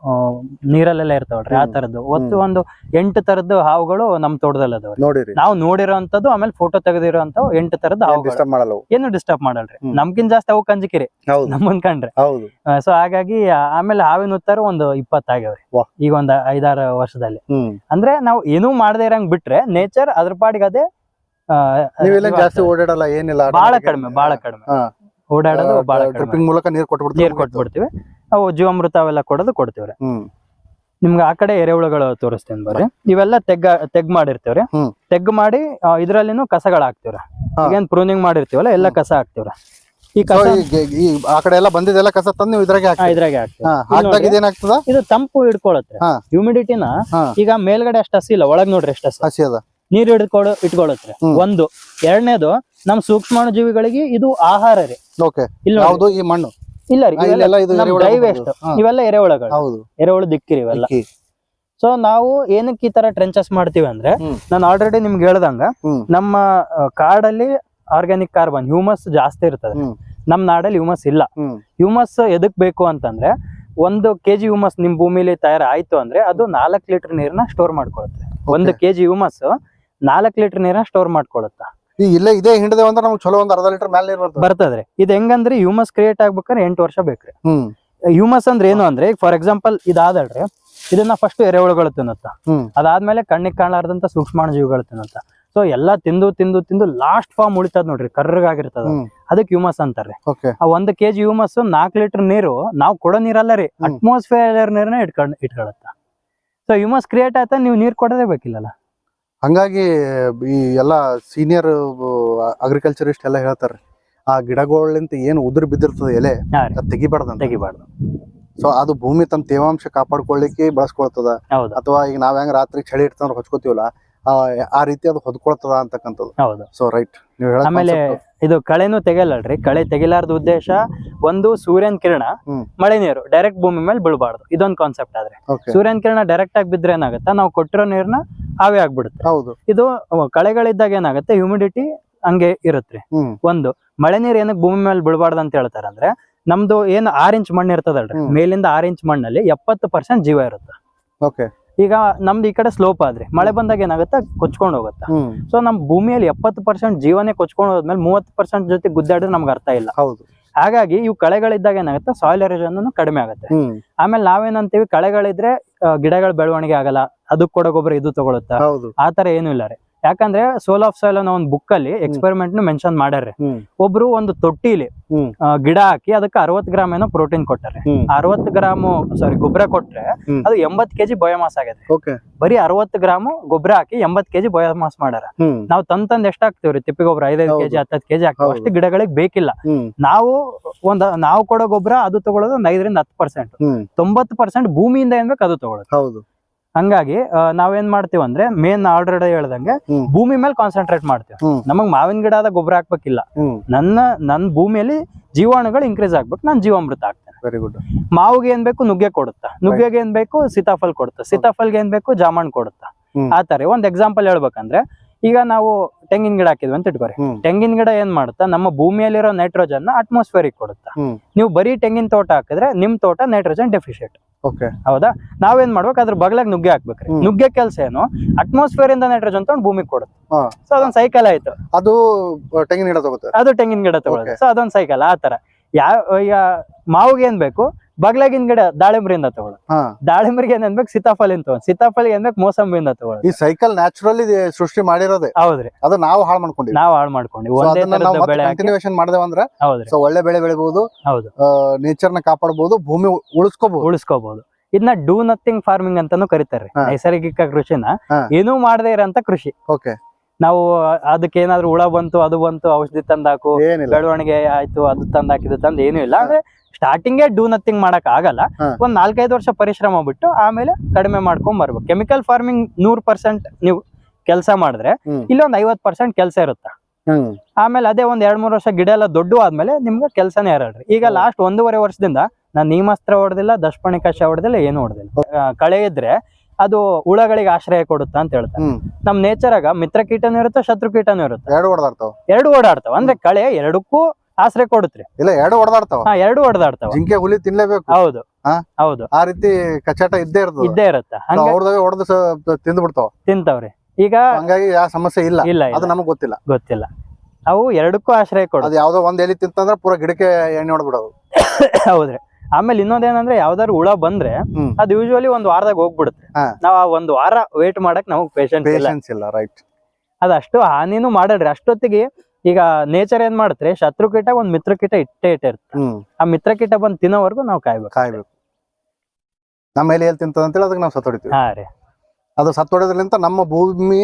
ನೀರಲ್ಲೆಲ್ಲ ಇರ್ತಾವಲ್ರಿ ಆ. ತರದ್ದು. ಒಟ್ಟು ಒಂದು ಎಂಟು ತರದ್ದು ಹಾವುಗಳು ನಮ್ ತೋಟದಲ್ಲಿ ಅದಾವ್ರಿ ನೋಡಿರಿ. ನಾವು ನೋಡಿರೋಂತದ್ದು ಆಮೇಲೆ ಫೋಟೋ ತೆಗೆದಿರೋಂಥವು ಎಂಟು ತರದ್ದು ಹಾವು ಡಿಸ್ಟರ್ಬ್ ಮಾಡಲ್ಲ ಏನು ಡಿಸ್ಟರ್ಬ್ ಮಾಡಲ್ರಿ. ನಮ್ಗಿನ್ ಜಾಸ್ತಿ ಅವು ಕಂಜಿಕಿರಿ. ಹೌದು. ನಮ್ಮನ್ ಕಂಡ್ರೆ. ಹೌದು. ಸೊ ಹಾಗಾಗಿ ಆಮೇಲೆ ಹಾವಿನ ಉತ್ತರ ಒಂದು ಇಪ್ಪತ್ತಾಗ್ಯಾವ್ರಿ. ಈಗ ಒಂದ್ ಐದಾರು ವರ್ಷದಲ್ಲಿ. ಅಂದ್ರೆ ನಾವು ಏನೂ ಮಾಡದೇ ಇರಂಗ್ ಬಿಟ್ರೆ ನೇಚರ್ ಅದ್ರ ಪಾಡಿಗೆ ಅದೇ. ಜಾಸ್ತಿ ಓಡಾಡಲ್ಲ ಏನಿಲ್ಲ ಬಹಳ ಕಡಿಮೆ ಬಹಳ ಕಡಿಮೆ. ಓಡಾಡೋದು ಬಹಳ ಡ್ರಿಪ್ಪಿಂಗ್ ಮೂಲಕ ನೀರು ಕೊಟ್ಬಿಡ್ತೀವಿ ನೀರು ಕೊಟ್ಬಿಡ್ತೀವಿ. ಅವು ಜೀವಾಮೃತ ಅವೆಲ್ಲ ಕೊಡೋದು ಕೊಡ್ತೀವ್ರಿ. ನಿಮ್ಗೆ ಆ ಕಡೆ ಎರೆಹುಳುಗಳು ತೋರಿಸ್ತೇನೆ ಬರ್ರಿ. ಇವೆಲ್ಲ ತೆಗ್ಗ ತೆಗ್ ಮಾಡಿರ್ತೇವ್ರಿ. ತೆಗ್ ಮಾಡಿ ಇದ್ರಲ್ಲಿನೂ ಕಸಗಳು ಹಾಕ್ತಿವ್ರಿ. ಏನ್ ಈಗೇನ್ ಪ್ರೂನಿಂಗ್ ಮಾಡಿರ್ತೀವಲ್ಲ ಎಲ್ಲ ಕಸ ಹಾಕ್ತಿವ್ರಿ. ಈ ಕಸ ಆ ಕಡೆ ಎಲ್ಲ ಬಂದಿದ್ದೆಲ್ಲ ಕಸ ತಂದು ನೀವು ಇದ್ರಾಗೆ ಹಾಕ್ತೀವಿ ಇದ್ರಾಗೆ ಹಾಕ್ತಿವಿ. ಹಾಕ್ದಾಗ ಇದು ತಂಪು ಹಿಡ್ಕೊಳತ್ರಿ ಹಾ. ಹ್ಯೂಮಿಡಿಟಿನ ಈಗ ಮೇಲ್ಗಡೆ ಅಷ್ಟು ಹಸಿ ಇಲ್ಲ ಒಳಗ್ ನೋಡ್ರಿ ಎಷ್ಟು ಹಸಿ. ಹಸಿ ಅದ. ನೀರ್ ಹಿಡ್ಕೊಳ ಇಟ್ಕೊಳತ್ರಿ ಒಂದು. ಎರಡನೇದು ನಮ್ ಸೂಕ್ಷ್ಮಾಣು ಜೀವಿಗಳಿಗೆ ಇದು ಆಹಾರ ರೀ. ಓಕೆ ಇಲ್ಲಿ ಈ ಮಣ್ಣು. ಇಲ್ಲ ರೀ ಇವೆಲ್ಲ ಇದು ಡ್ರೈ. ವೇಸ್ಟ್ ಇವೆಲ್ಲ ಎರೆಹುಳಗಳು. ಹೌದು. ಎರೆಹುಳು ದಿಕ್ಕಿರಿ ಇವೆಲ್ಲ. ಸೊ ನಾವು ಏನಕ್ಕೆ ಈ ತರ ಟ್ರೆಂಚಸ್ ಮಾಡ್ತೀವಿ ಅಂದ್ರೆ. ನಾನು ಆಲ್ರೆಡಿ ನಿಮ್ಗೆ ಹೇಳ್ದಂಗ ನಮ್ಮ ಕಾಡಲ್ಲಿ ಆರ್ಗ್ಯಾನಿಕ್ ಕಾರ್ಬನ್ ಹ್ಯೂಮಸ್ ಜಾಸ್ತಿ ಇರ್ತದೆ. ನಮ್ ನಾಡಲ್ಲಿ ಹ್ಯೂಮಸ್ ಇಲ್ಲ. ಹ್ಯೂಮಸ್ ಎದಕ್ ಬೇಕು ಅಂತಂದ್ರೆ ಒಂದು ಕೆಜಿ ಹ್ಯೂಮಸ್ ನಿಮ್ ಭೂಮಿಲಿ ತಯಾರಾಯ್ತು ಅಂದ್ರೆ ಅದು ನಾಲ್ಕು ಲೀಟರ್ ನೀರನ್ನ ಸ್ಟೋರ್ ಮಾಡ್ಕೊಳುತ್ತೆ. ಒಂದು ಕೆಜಿ ಹ್ಯೂಮಸ್ ನಾಲ್ಕು ಲೀಟರ್ ನೀರನ್ನ ಸ್ಟೋರ್ ಮಾಡ್ಕೊಳುತ್ತೆ. ಈ ಇಲ್ಲೇ ಇದೇ ಹಿಂಡದೆ ಅಂದ್ರೆ ನಮ್ಗೆ ಚಲೋ ಒಂದ್ ಅರ್ಧ ಲೀಟರ್ ಮೇಲೆ ನೀರ್ ಬರ್ತದೆ. ಬರ್ತದ್ರಿ. ಇದು ಹೆಂಗಂದ್ರೆ ಹ್ಯೂಮಸ್ ಕ್ರಿಯೇಟ್ ಆಗ್ಬೇಕಾದ್ರೆ ಎಂಟು ವರ್ಷ ಬೇಕ್ರಿ. ಹ್ಮ್. ಹ್ಯೂಮಸ್ ಅಂದ್ರೆ ಏನು ಅಂದ್ರೆ ಫಾರ್ ಎಕ್ಸಾಂಪಲ್ ಇದಾದ್ರೆ ಇದನ್ನ ಫಸ್ಟ್ ಎರೆಹುಳುಗಳು ತಿನ್ನುತ್ತ. ಅದಾದ್ಮೇಲೆ ಕಣ್ಣಿಗೆ ಕಾಣಲಾರ್ದಂತ ಸೂಕ್ಷ್ಮಾಣು ಜೀವಿಗಳು ತಿನ್ನುತ್ತ. ಸೊ ಎಲ್ಲಾ ತಿಂದು ತಿಂದು ತಿಂದು ಲಾಸ್ಟ್ ಫಾರ್ಮ್ ಉಳಿತದ ನೋಡ್ರಿ ಕರ್ರಗಾಗಿರ್ತದ. ಅದಕ್ಕೆ ಹ್ಯೂಮಸ್ ಅಂತಾರೆ ಆ ಒಂದ್ ಕೆಜಿ ಹ್ಯೂಮಸ್ ನಾಲ್ಕು ಲೀಟರ್ ನೀರು ನಾವು ಕೊಡೋ ನೀರಲ್ಲ ರೀ. ಅಟ್ಮಾಸ್ಫಿಯರ್ ನೀರನ್ನ ಇಟ್ಕೊಂಡ್ ಇಟ್ಕೊಳತ್ತ. ಸೊ ಹ್ಯೂಮಸ್ ಕ್ರಿಯೇಟ್ ಆಯ್ತಾ ನೀವು ನೀರ್ ಕೊಡೋದೇ ಬೇಕಿಲ್ಲಲ್ಲ. ಹಂಗಾಗಿ ಈ ಎಲ್ಲ ಸೀನಿಯರ್ ಅಗ್ರಿಕಲ್ಚರಿಸ್ಟ್ ಎಲ್ಲ ಹೇಳ್ತಾರೆ ಆ ಗಿಡಗಳಿಂದ ಏನು ಉದುರು ಬಿದ್ದಿರ್ತದೆ ಎಲೆ ತೆಗಿಬಾರ್ದು ಅದ್ ತೆಗಿಬಾರ್ದು. ಸೊ ಅದು ಭೂಮಿ ತನ್ನ ತೇವಾಂಶ ಕಾಪಾಡ್ಕೊಳ್ಳಿಕ್ಕೆ ಬಳಸ್ಕೊಳ್ತದ. ಅಥವಾ ಈಗ ನಾವ್ ಹೆಂಗ್ ರಾತ್ರಿ ಚಳಿ ಇರ್ತಂದ್ರೆ ಹೊಚ್ಕೋತೀವಲ್ಲ ಆ ರೀತಿ ಅದು ಹೊದ್ಕೊಳ್ತದ ಅಂತಕ್ಕಂಥದ್ದು. ಹೌದು. ಸೊ ರೈಟ್ ನೀವು ಹೇಳ ಆಮೇಲೆ ಇದು ಕಳೆನು ತೆಗಿಯಲ್ಲಲ್ರಿ. ಕಳೆ ತೆಗಿಲಾರ್ದ ಉದ್ದೇಶ ಒಂದು ಸೂರ್ಯನ ಕಿರಣ ಮಳೆ ನೀರು ಡೈರೆಕ್ಟ್ ಭೂಮಿ ಮೇಲೆ ಬೀಳಬಾರ್ದು. ಇದೊಂದು ಕಾನ್ಸೆಪ್ಟ್ ಆದ್ರೆ. ಸೂರ್ಯನ ಕಿರಣ ಡೈರೆಕ್ಟ್ ಆಗಿ ಬಿದ್ರೆ ಏನಾಗುತ್ತೆ? ನಾವು ಕೊಟ್ಟಿರೋ ನೀರ್ನ ಹಾವೇ ಆಗ್ಬಿಡುತ್ತೆ. ಹೌದು. ಇದು ಕಳೆಗಳಿದ್ದಾಗ ಏನಾಗುತ್ತೆ? ಹ್ಯೂಮಿಡಿಟಿ ಹಂಗೆ ಇರುತ್ತೆ. ಒಂದು ಮಳೆ ನೀರ್ ಏನಕ್ಕೆ ಭೂಮಿ ಮೇಲೆ ಬಿಡಬಾರ್ದು ಅಂತ ಹೇಳ್ತಾರೆ ಅಂದ್ರೆ ನಮ್ದು ಏನ್ ಆರ್ ಇಂಚ್ ಮಣ್ಣು ಇರ್ತದಲ್ರಿ. ಮೇಲಿಂದ ಆರ್ ಇಂಚ್ ಮಣ್ಣಲ್ಲಿ ಎಪ್ಪತ್ತು ಪರ್ಸೆಂಟ್ ಜೀವ ಇರುತ್ತೆ. ಓಕೆ. ಈಗ ನಮ್ದು ಈ ಕಡೆ ಸ್ಲೋಪ್ ಆದ್ರೆ ಮಳೆ ಬಂದಾಗ ಏನಾಗುತ್ತೆ? ಕೊಚ್ಕೊಂಡು ಹೋಗುತ್ತೆ. ಸೊ ನಮ್ ಭೂಮಿಯಲ್ಲಿ ಎಪ್ಪತ್ತು ಪರ್ಸೆಂಟ್ ಜೀವನೇ ಕೊಚ್ಕೊಂಡು ಹೋದ್ಮೇಲೆ ಮೂವತ್ತು ಪರ್ಸೆಂಟ್ ಜೊತೆ ಗುದ್ದಾಡಿದ್ರೆ ನಮ್ಗೆ ಅರ್ಥ ಇಲ್ಲ. ಹೌದು. ಹಾಗಾಗಿ ಇವು ಕಳೆಗಳಿದ್ದಾಗ ಏನಾಗುತ್ತೆ? ಸಾಯಿಲ್ ಎರೋಷನ್ ಕಡಿಮೆ ಆಗುತ್ತೆ. ಆಮೇಲೆ ನಾವೇನಂತೀವಿ? ಕಳೆಗಳಿದ್ರೆ ಗಿಡಗಳ ಬೆಳವಣಿಗೆ ಆಗಲ್ಲ. ಅದಕ್ಕೆ ಕೊಡೋ ಗೊಬ್ಬರ ಇದು ತಗೊಳುತ್ತಾ? ಆತರ ಏನು ಇಲ್ಲ ರೀ. ಯಾಕಂದ್ರೆ ಸೋಲ್ ಆಫ್ ಸಾಯಿಲ್ ಅನ್ನೋ ಒಂದು ಬುಕ್ ಅಲ್ಲಿ ಎಕ್ಸ್ಪೆರಿಮೆಂಟ್ ಮೆನ್ಷನ್ ಮಾಡ್ಯಾರ್ರಿ. ಹ್ಮ್. ಒಬ್ರು ಒಂದು ತೊಟ್ಟಿಲಿ ಗಿಡ ಹಾಕಿ ಅದಕ್ಕೆ ಅರವತ್ ಗ್ರಾಮ್ ಏನೋ ಪ್ರೋಟೀನ್ ಕೊಟ್ಟಾರೆ ಅರವತ್ ಗ್ರಾಮ್ ಸಾರಿ ಗೊಬ್ಬರ ಕೊಟ್ರೆ ಅದು ಎಂಬತ್ ಕೆಜಿ ಬಯೋಮಾಸ್ ಆಗೈತೆ ಬರೀ ಅರವತ್ ಗ್ರಾಮ್ ಗೊಬ್ಬರ ಹಾಕಿ ಎಂಬತ್ ಕೆಜಿ ಬಯೋಮಾಸ್ ಮಾಡ್ಯಾರ. ನಾವು ತಂದ್ ತಂದ್ ಎಷ್ಟ್ ಹಾಕ್ತಿವ್ರಿ? ತಿಪ್ಪಿ ಗೊಬ್ಬರ ಐದೈದು. ಕೆಜಿ ಹತ್ತತ್ತು ಕೆಜಿ ಹಾಕ್ತಿವಿ. ಅಷ್ಟು ಗಿಡಗಳಿಗೆ ಬೇಕಿಲ್ಲ. ನಾವು ಒಂದ್ ನಾವು ಕೊಡೋ ಗೊಬ್ಬರ ಅದು ತಗೊಳ್ಳೋದು ಒಂದ್ ಐದರಿಂದ ಹತ್ತು ಪರ್ಸೆಂಟ್ ತೊಂಬತ್ತು ಪರ್ಸೆಂಟ್ ಭೂಮಿಯಿಂದ ಏನ್ ಬೇಕು ಅದು ತಗೊಳ್ಳೋದು. ಹೌದು. ಹಂಗಾಗಿ ನಾವೇನ್ ಮಾಡ್ತೀವಿ ಅಂದ್ರೆ ಮೇನ್ ಆಲ್ರೆಡಿ ಹೇಳ್ದಂಗೆ ಭೂಮಿ ಮೇಲೆ ಕಾನ್ಸಂಟ್ರೇಟ್ ಮಾಡ್ತೀವಿ. ನಮಗ್ ಮಾವಿನ ಗಿಡ ಆದ ಗೊಬ್ಬರ ಹಾಕ್ಬೇಕಿಲ್ಲ. ನನ್ನ ನನ್ನ ಭೂಮಿಯಲ್ಲಿ ಜೀವಾಣುಗಳು ಇನ್ಕ್ರೀಸ್ ಆಗ್ಬೇಕು ನಾನು ಜೀವಾಮೃತ ಹಾಕ್ತೇನೆ. ವೆರಿ ಗುಡ್ ಮಾವಿಗೆ ಏನ್ ಬೇಕು ನುಗ್ಗೆ ಕೊಡುತ್ತಾ. ನುಗ್ಗೆಗೆ ಏನ್ ಬೇಕು ಸೀತಾಫಲ್ ಕೊಡುತ್ತಾ. ಸೀತಾಫಲ್ಗೆ ಏನ್ ಬೇಕು ಜಾಮಣ್ ಕೊಡುತ್ತಾ. ಆತರ ಒಂದ್ ಎಕ್ಸಾಂಪಲ್ ಹೇಳ್ಬೇಕಂದ್ರೆ ಈಗ ನಾವು ತೆಂಗಿನ ಗಿಡ ಹಾಕಿದ್ವಿ ಅಂತ ಇಟ್ಕೋರಿ. ತೆಂಗಿನ ಗಿಡ ಏನ್ ಮಾಡುತ್ತಾ? ನಮ್ಮ ಭೂಮಿಯಲ್ಲಿರೋ ನೈಟ್ರೋಜನ್ನ ಅಟ್ಮಾಸ್ಫಿಯರ್ ಕೊಡುತ್ತಾ. ನೀವು ಬರೀ ತೆಂಗಿನ ತೋಟ ಹಾಕಿದ್ರೆ ನಿಮ್ ತೋಟ ನೈಟ್ರೋಜನ್ ಡೆಫಿಷಿಯೇಟ್ ಓಕೆ ಹೌದಾ? ನಾವೇನ್ ಮಾಡ್ಬೇಕು? ಅದ್ರ ಬಗ್ಲಾಗ ನುಗ್ಗೆ ಹಾಕ್ಬೇಕ್ರಿ. ನುಗ್ಗೆ ಕೆಲಸ ಏನು? ಅಟ್ಮಾಸ್ಫಿಯರ್ ಇಂದ ನೈಟ್ರೋಜನ್ ತಗೊಂಡು ಭೂಮಿಗೆ ಕೊಡುತ್ತೆ. ಸೊ ಅದೊಂದ್ ಸೈಕಲ್ ಆಯ್ತು. ಅದು ತೆಂಗಿನ ಗಿಡ ತಗೋತಾರೆ ಅದು ತೆಂಗಿನ ಗಿಡ ತಗೋತಾರೆ. ಸೊ ಅದೊಂದ್ ಸೈಕಲ್ ಆ ತರ. ಯಾವ ಈಗ ಮಾವಿಗೆ ಏನ್ ಬೇಕು? ಬಗ್ಲಾಗಿನ ಗಿಡ ದಾಳಿಂಬ್ರಿಯಿಂದ ತಗೊಳ ದಾಳಿಂಬ್ರಿಗೆ ಏನ್ ಬೇಕು ಸೀತಾಫಲಿಂದ ತಗೊಳ್ಳೋದು. ಸೀತಾಫಲ ಏನ್ಬೇಕ ಮೋಸಂಬಿಯಿಂದ ತಗೊಳ ಈ ಸೈಕಲ್ ನ್ಯಾಚುರಲಿ ಸೃಷ್ಟಿ ಮಾಡಿರೋದೆ. ಹೌದ್ರಿ. ಅದು ನಾವು ಹಾಳು ಮಾಡ್ಕೊಂಡಿವಿ. ನಾವು ಹಾಳು ಮಾಡ್ಕೊಂಡಿ ಒಂದೇ ತರದ ಬೆಳೆ ಕಂಟಿನ್ಯೂಷನ್ ಮಾಡ್ದೇವಂದ್ರ ಹೌದ್ರಿ. ಒಳ್ಳೆ ಬೆಳೆ ಬೆಳಿಬಹುದು ಹೌದು. ನೇಚರ್ನ ಕಾಪಾಡಬಹುದು ಭೂಮಿ ಉಳಿಸ್ಕೋಬಹುದು ಉಳಿಸ್ಕೋಬಹುದು ಇದನ್ನ ಡೂ ನಥಿಂಗ್ ಫಾರ್ಮಿಂಗ್ ಅಂತಾನು ಕರಿತಾರೆ. ನೈಸರ್ಗಿಕ ಕೃಷಿನ. ಏನೂ ಮಾಡದೇ ಇರೋಂತ ಕೃಷಿ. ಓಕೆ ನಾವು ಅದಕ್ಕೆ ಏನಾದ್ರು ಹುಳ ಬಂತು ಅದು ಬಂತು ಔಷಧಿ ತಂದಾಕು ಬೆಳವಣಿಗೆ ಆಯ್ತು ಅದು ತಂದಾಕಿದ್ದು ತಂದು ತಂದ್ ಏನೂ ಇಲ್ಲ. ಅಂದ್ರೆ ಸ್ಟಾರ್ಟಿಂಗೇ ಡೂ ನಥಿಂಗ್ ಮಾಡಕ್ ಆಗಲ್ಲ. ಒಂದ್ ನಾಲ್ಕೈದು ವರ್ಷ ಪರಿಶ್ರಮ ಬಿಟ್ಟು ಆಮೇಲೆ ಕಡಿಮೆ ಮಾಡ್ಕೊಂಡ್ ಬರ್ಬೇಕು. ಕೆಮಿಕಲ್ ಫಾರ್ಮಿಂಗ್ ನೂರ್ ಪರ್ಸೆಂಟ್ ನೀವು ಕೆಲಸ ಮಾಡಿದ್ರೆ ಇಲ್ಲೊಂದ್ ಐವತ್ ಪರ್ಸೆಂಟ್ ಕೆಲಸ ಇರುತ್ತೆ? ಆಮೇಲೆ ಅದೇ ಒಂದ್ ಎರಡ್ ಮೂರ್ ವರ್ಷ ಗಿಡ ಎಲ್ಲ ದೊಡ್ಡ ಆದ್ಮೇಲೆ ನಿಮ್ಗೆ ಕೆಲಸನೇ ಇರಲ್ರಿ. ಈಗ. ಲಾಸ್ಟ್ ಒಂದೂವರೆ ವರ್ಷದಿಂದ ನಾನ್ ನೀಮಾಸ್ತ್ರ ಹೊಡೆದಿಲ್ಲ ದಶಪಣಿ ಕಷ ಹೊಡೆದಿಲ್ಲ ಏನು ಹೊಡೆದಿಲ್ಲ. ಕಳೆ ಇದ್ರೆ ಅದು ಹುಳಗಳಿಗೆ ಆಶ್ರಯ ಕೊಡುತ್ತಾ ಅಂತ ಹೇಳ್ತಾರೆ. ನಮ್ ನೇಚರ್ ಆಗ ಮಿತ್ರ ಕೀಟನೂ ಇರುತ್ತೆ? ಶತ್ರು ಕೀಟನೂ ಇರುತ್ತೆ ಎರಡು ಓಡಾಡ್ತಾವ. ಅಂದ್ರೆ ಕಳೆ ಎರಡಕ್ಕೂ ಆಶ್ರಯ ಕೊಡುತ್ರಿ. ಇಲ್ಲ ಎರಡು ಹೊಡೆದಾಡ್ತಾವ ಹಾ ಎರಡು ಹೊಡೆದಾಡ್ತಾವ ಜಿಂಕೆ ಹುಲಿ ತಿನ್ಲೇಬೇಕು. ಹೌದು ಹಾ? ಹೌದು. ಆ ರೀತಿ ಕಚಾಟ ಇದ್ದೇ ಇರ್ತದೆ. ಇದ್ದೇ ಇರುತ್ತೆ. ಹಂಗ ಹೊಡೆದು ತಿಂದು ಬಿಡ್ತಾವ. ತಿಂತವ್ರಿ. ಈಗ ಹಂಗಾಗಿ ಯಾವ ಸಮಸ್ಯೆ ಇಲ್ಲ. ಇಲ್ಲ ಅದು ಇಲ್ಲ ನಮಗ್ ಗೊತ್ತಿಲ್ಲ. ಗೊತ್ತಿಲ್ಲ. ಅವು ಎರಡಕ್ಕೂ ಆಶ್ರಯ ಕೊಡು. ಅದು ಯಾವ್ದೋ ಒಂದ್ ಎಲಿ ತಿಂತಂದ್ರ ಪೂರಾ ಗಿಡಕ್ಕೆ ಎಣ್ಣೆ ಹೊಡ್ಬಿಡೋದು ಹೌದ್ರಿ. ಆಮೇಲೆ ಇನ್ನೊಂದೇನಂದ್ರೆ ಯಾವ್ದಾದ್ರು ಹುಳ ಬಂದ್ರೆ ಹ್ಮ್. ಅದು ಯೂಶುವಲಿ ಒಂದ್ ವಾರದಾಗ ಹೋಗ್ಬಿಡುತ್ತೆ. ಹಾ. ನಾವ್ ಆ ಒಂದ್ ವಾರ ವೇಟ್ ಮಾಡಕ್ ನಮಗ್ ಪೇಷನ್ಸ್ ಇಲ್ಲ. ಪೇಷನ್ಸ್ ಇಲ್ಲ ರೈಟ್ ಅದ್ ಅಷ್ಟು ಹಾನಿನೂ ಮಾಡಲ್ರಿ. ಅಷ್ಟೊತ್ತಿಗೆ ಈಗ ನೇಚರ್ ಏನ್ ಮಾಡುತ್ತೆ? ಶತ್ರು ಕೀಟ ಒಂದ್ ಮಿತ್ರ ಕೀಟ ಇಟ್ಟೇ ಇಟ್ಟಿರುತ್ತೆ. ಆ ಮಿತ್ರ ಕೀಟ ಬಂದ್ ತಿನ್ನೋವರೆಗೂ ನಾವು ಕಾಯ್ಬೇಕು. ಕಾಯ್ಬೇಕು. ನಮ್ಮ ಎಲೆ ಎಲ್ಲಿ ಅಂತ ಅಂತೇಳಿ ಅದಕ್ಕೆ ನಾವು ಸತ್ತೊಡಿತೀವಿ ಹಾ ರೀ. ಅದು ಸತ್ತೊಡೋದ್ರಿಂದ ನಮ್ಮ ಭೂಮಿ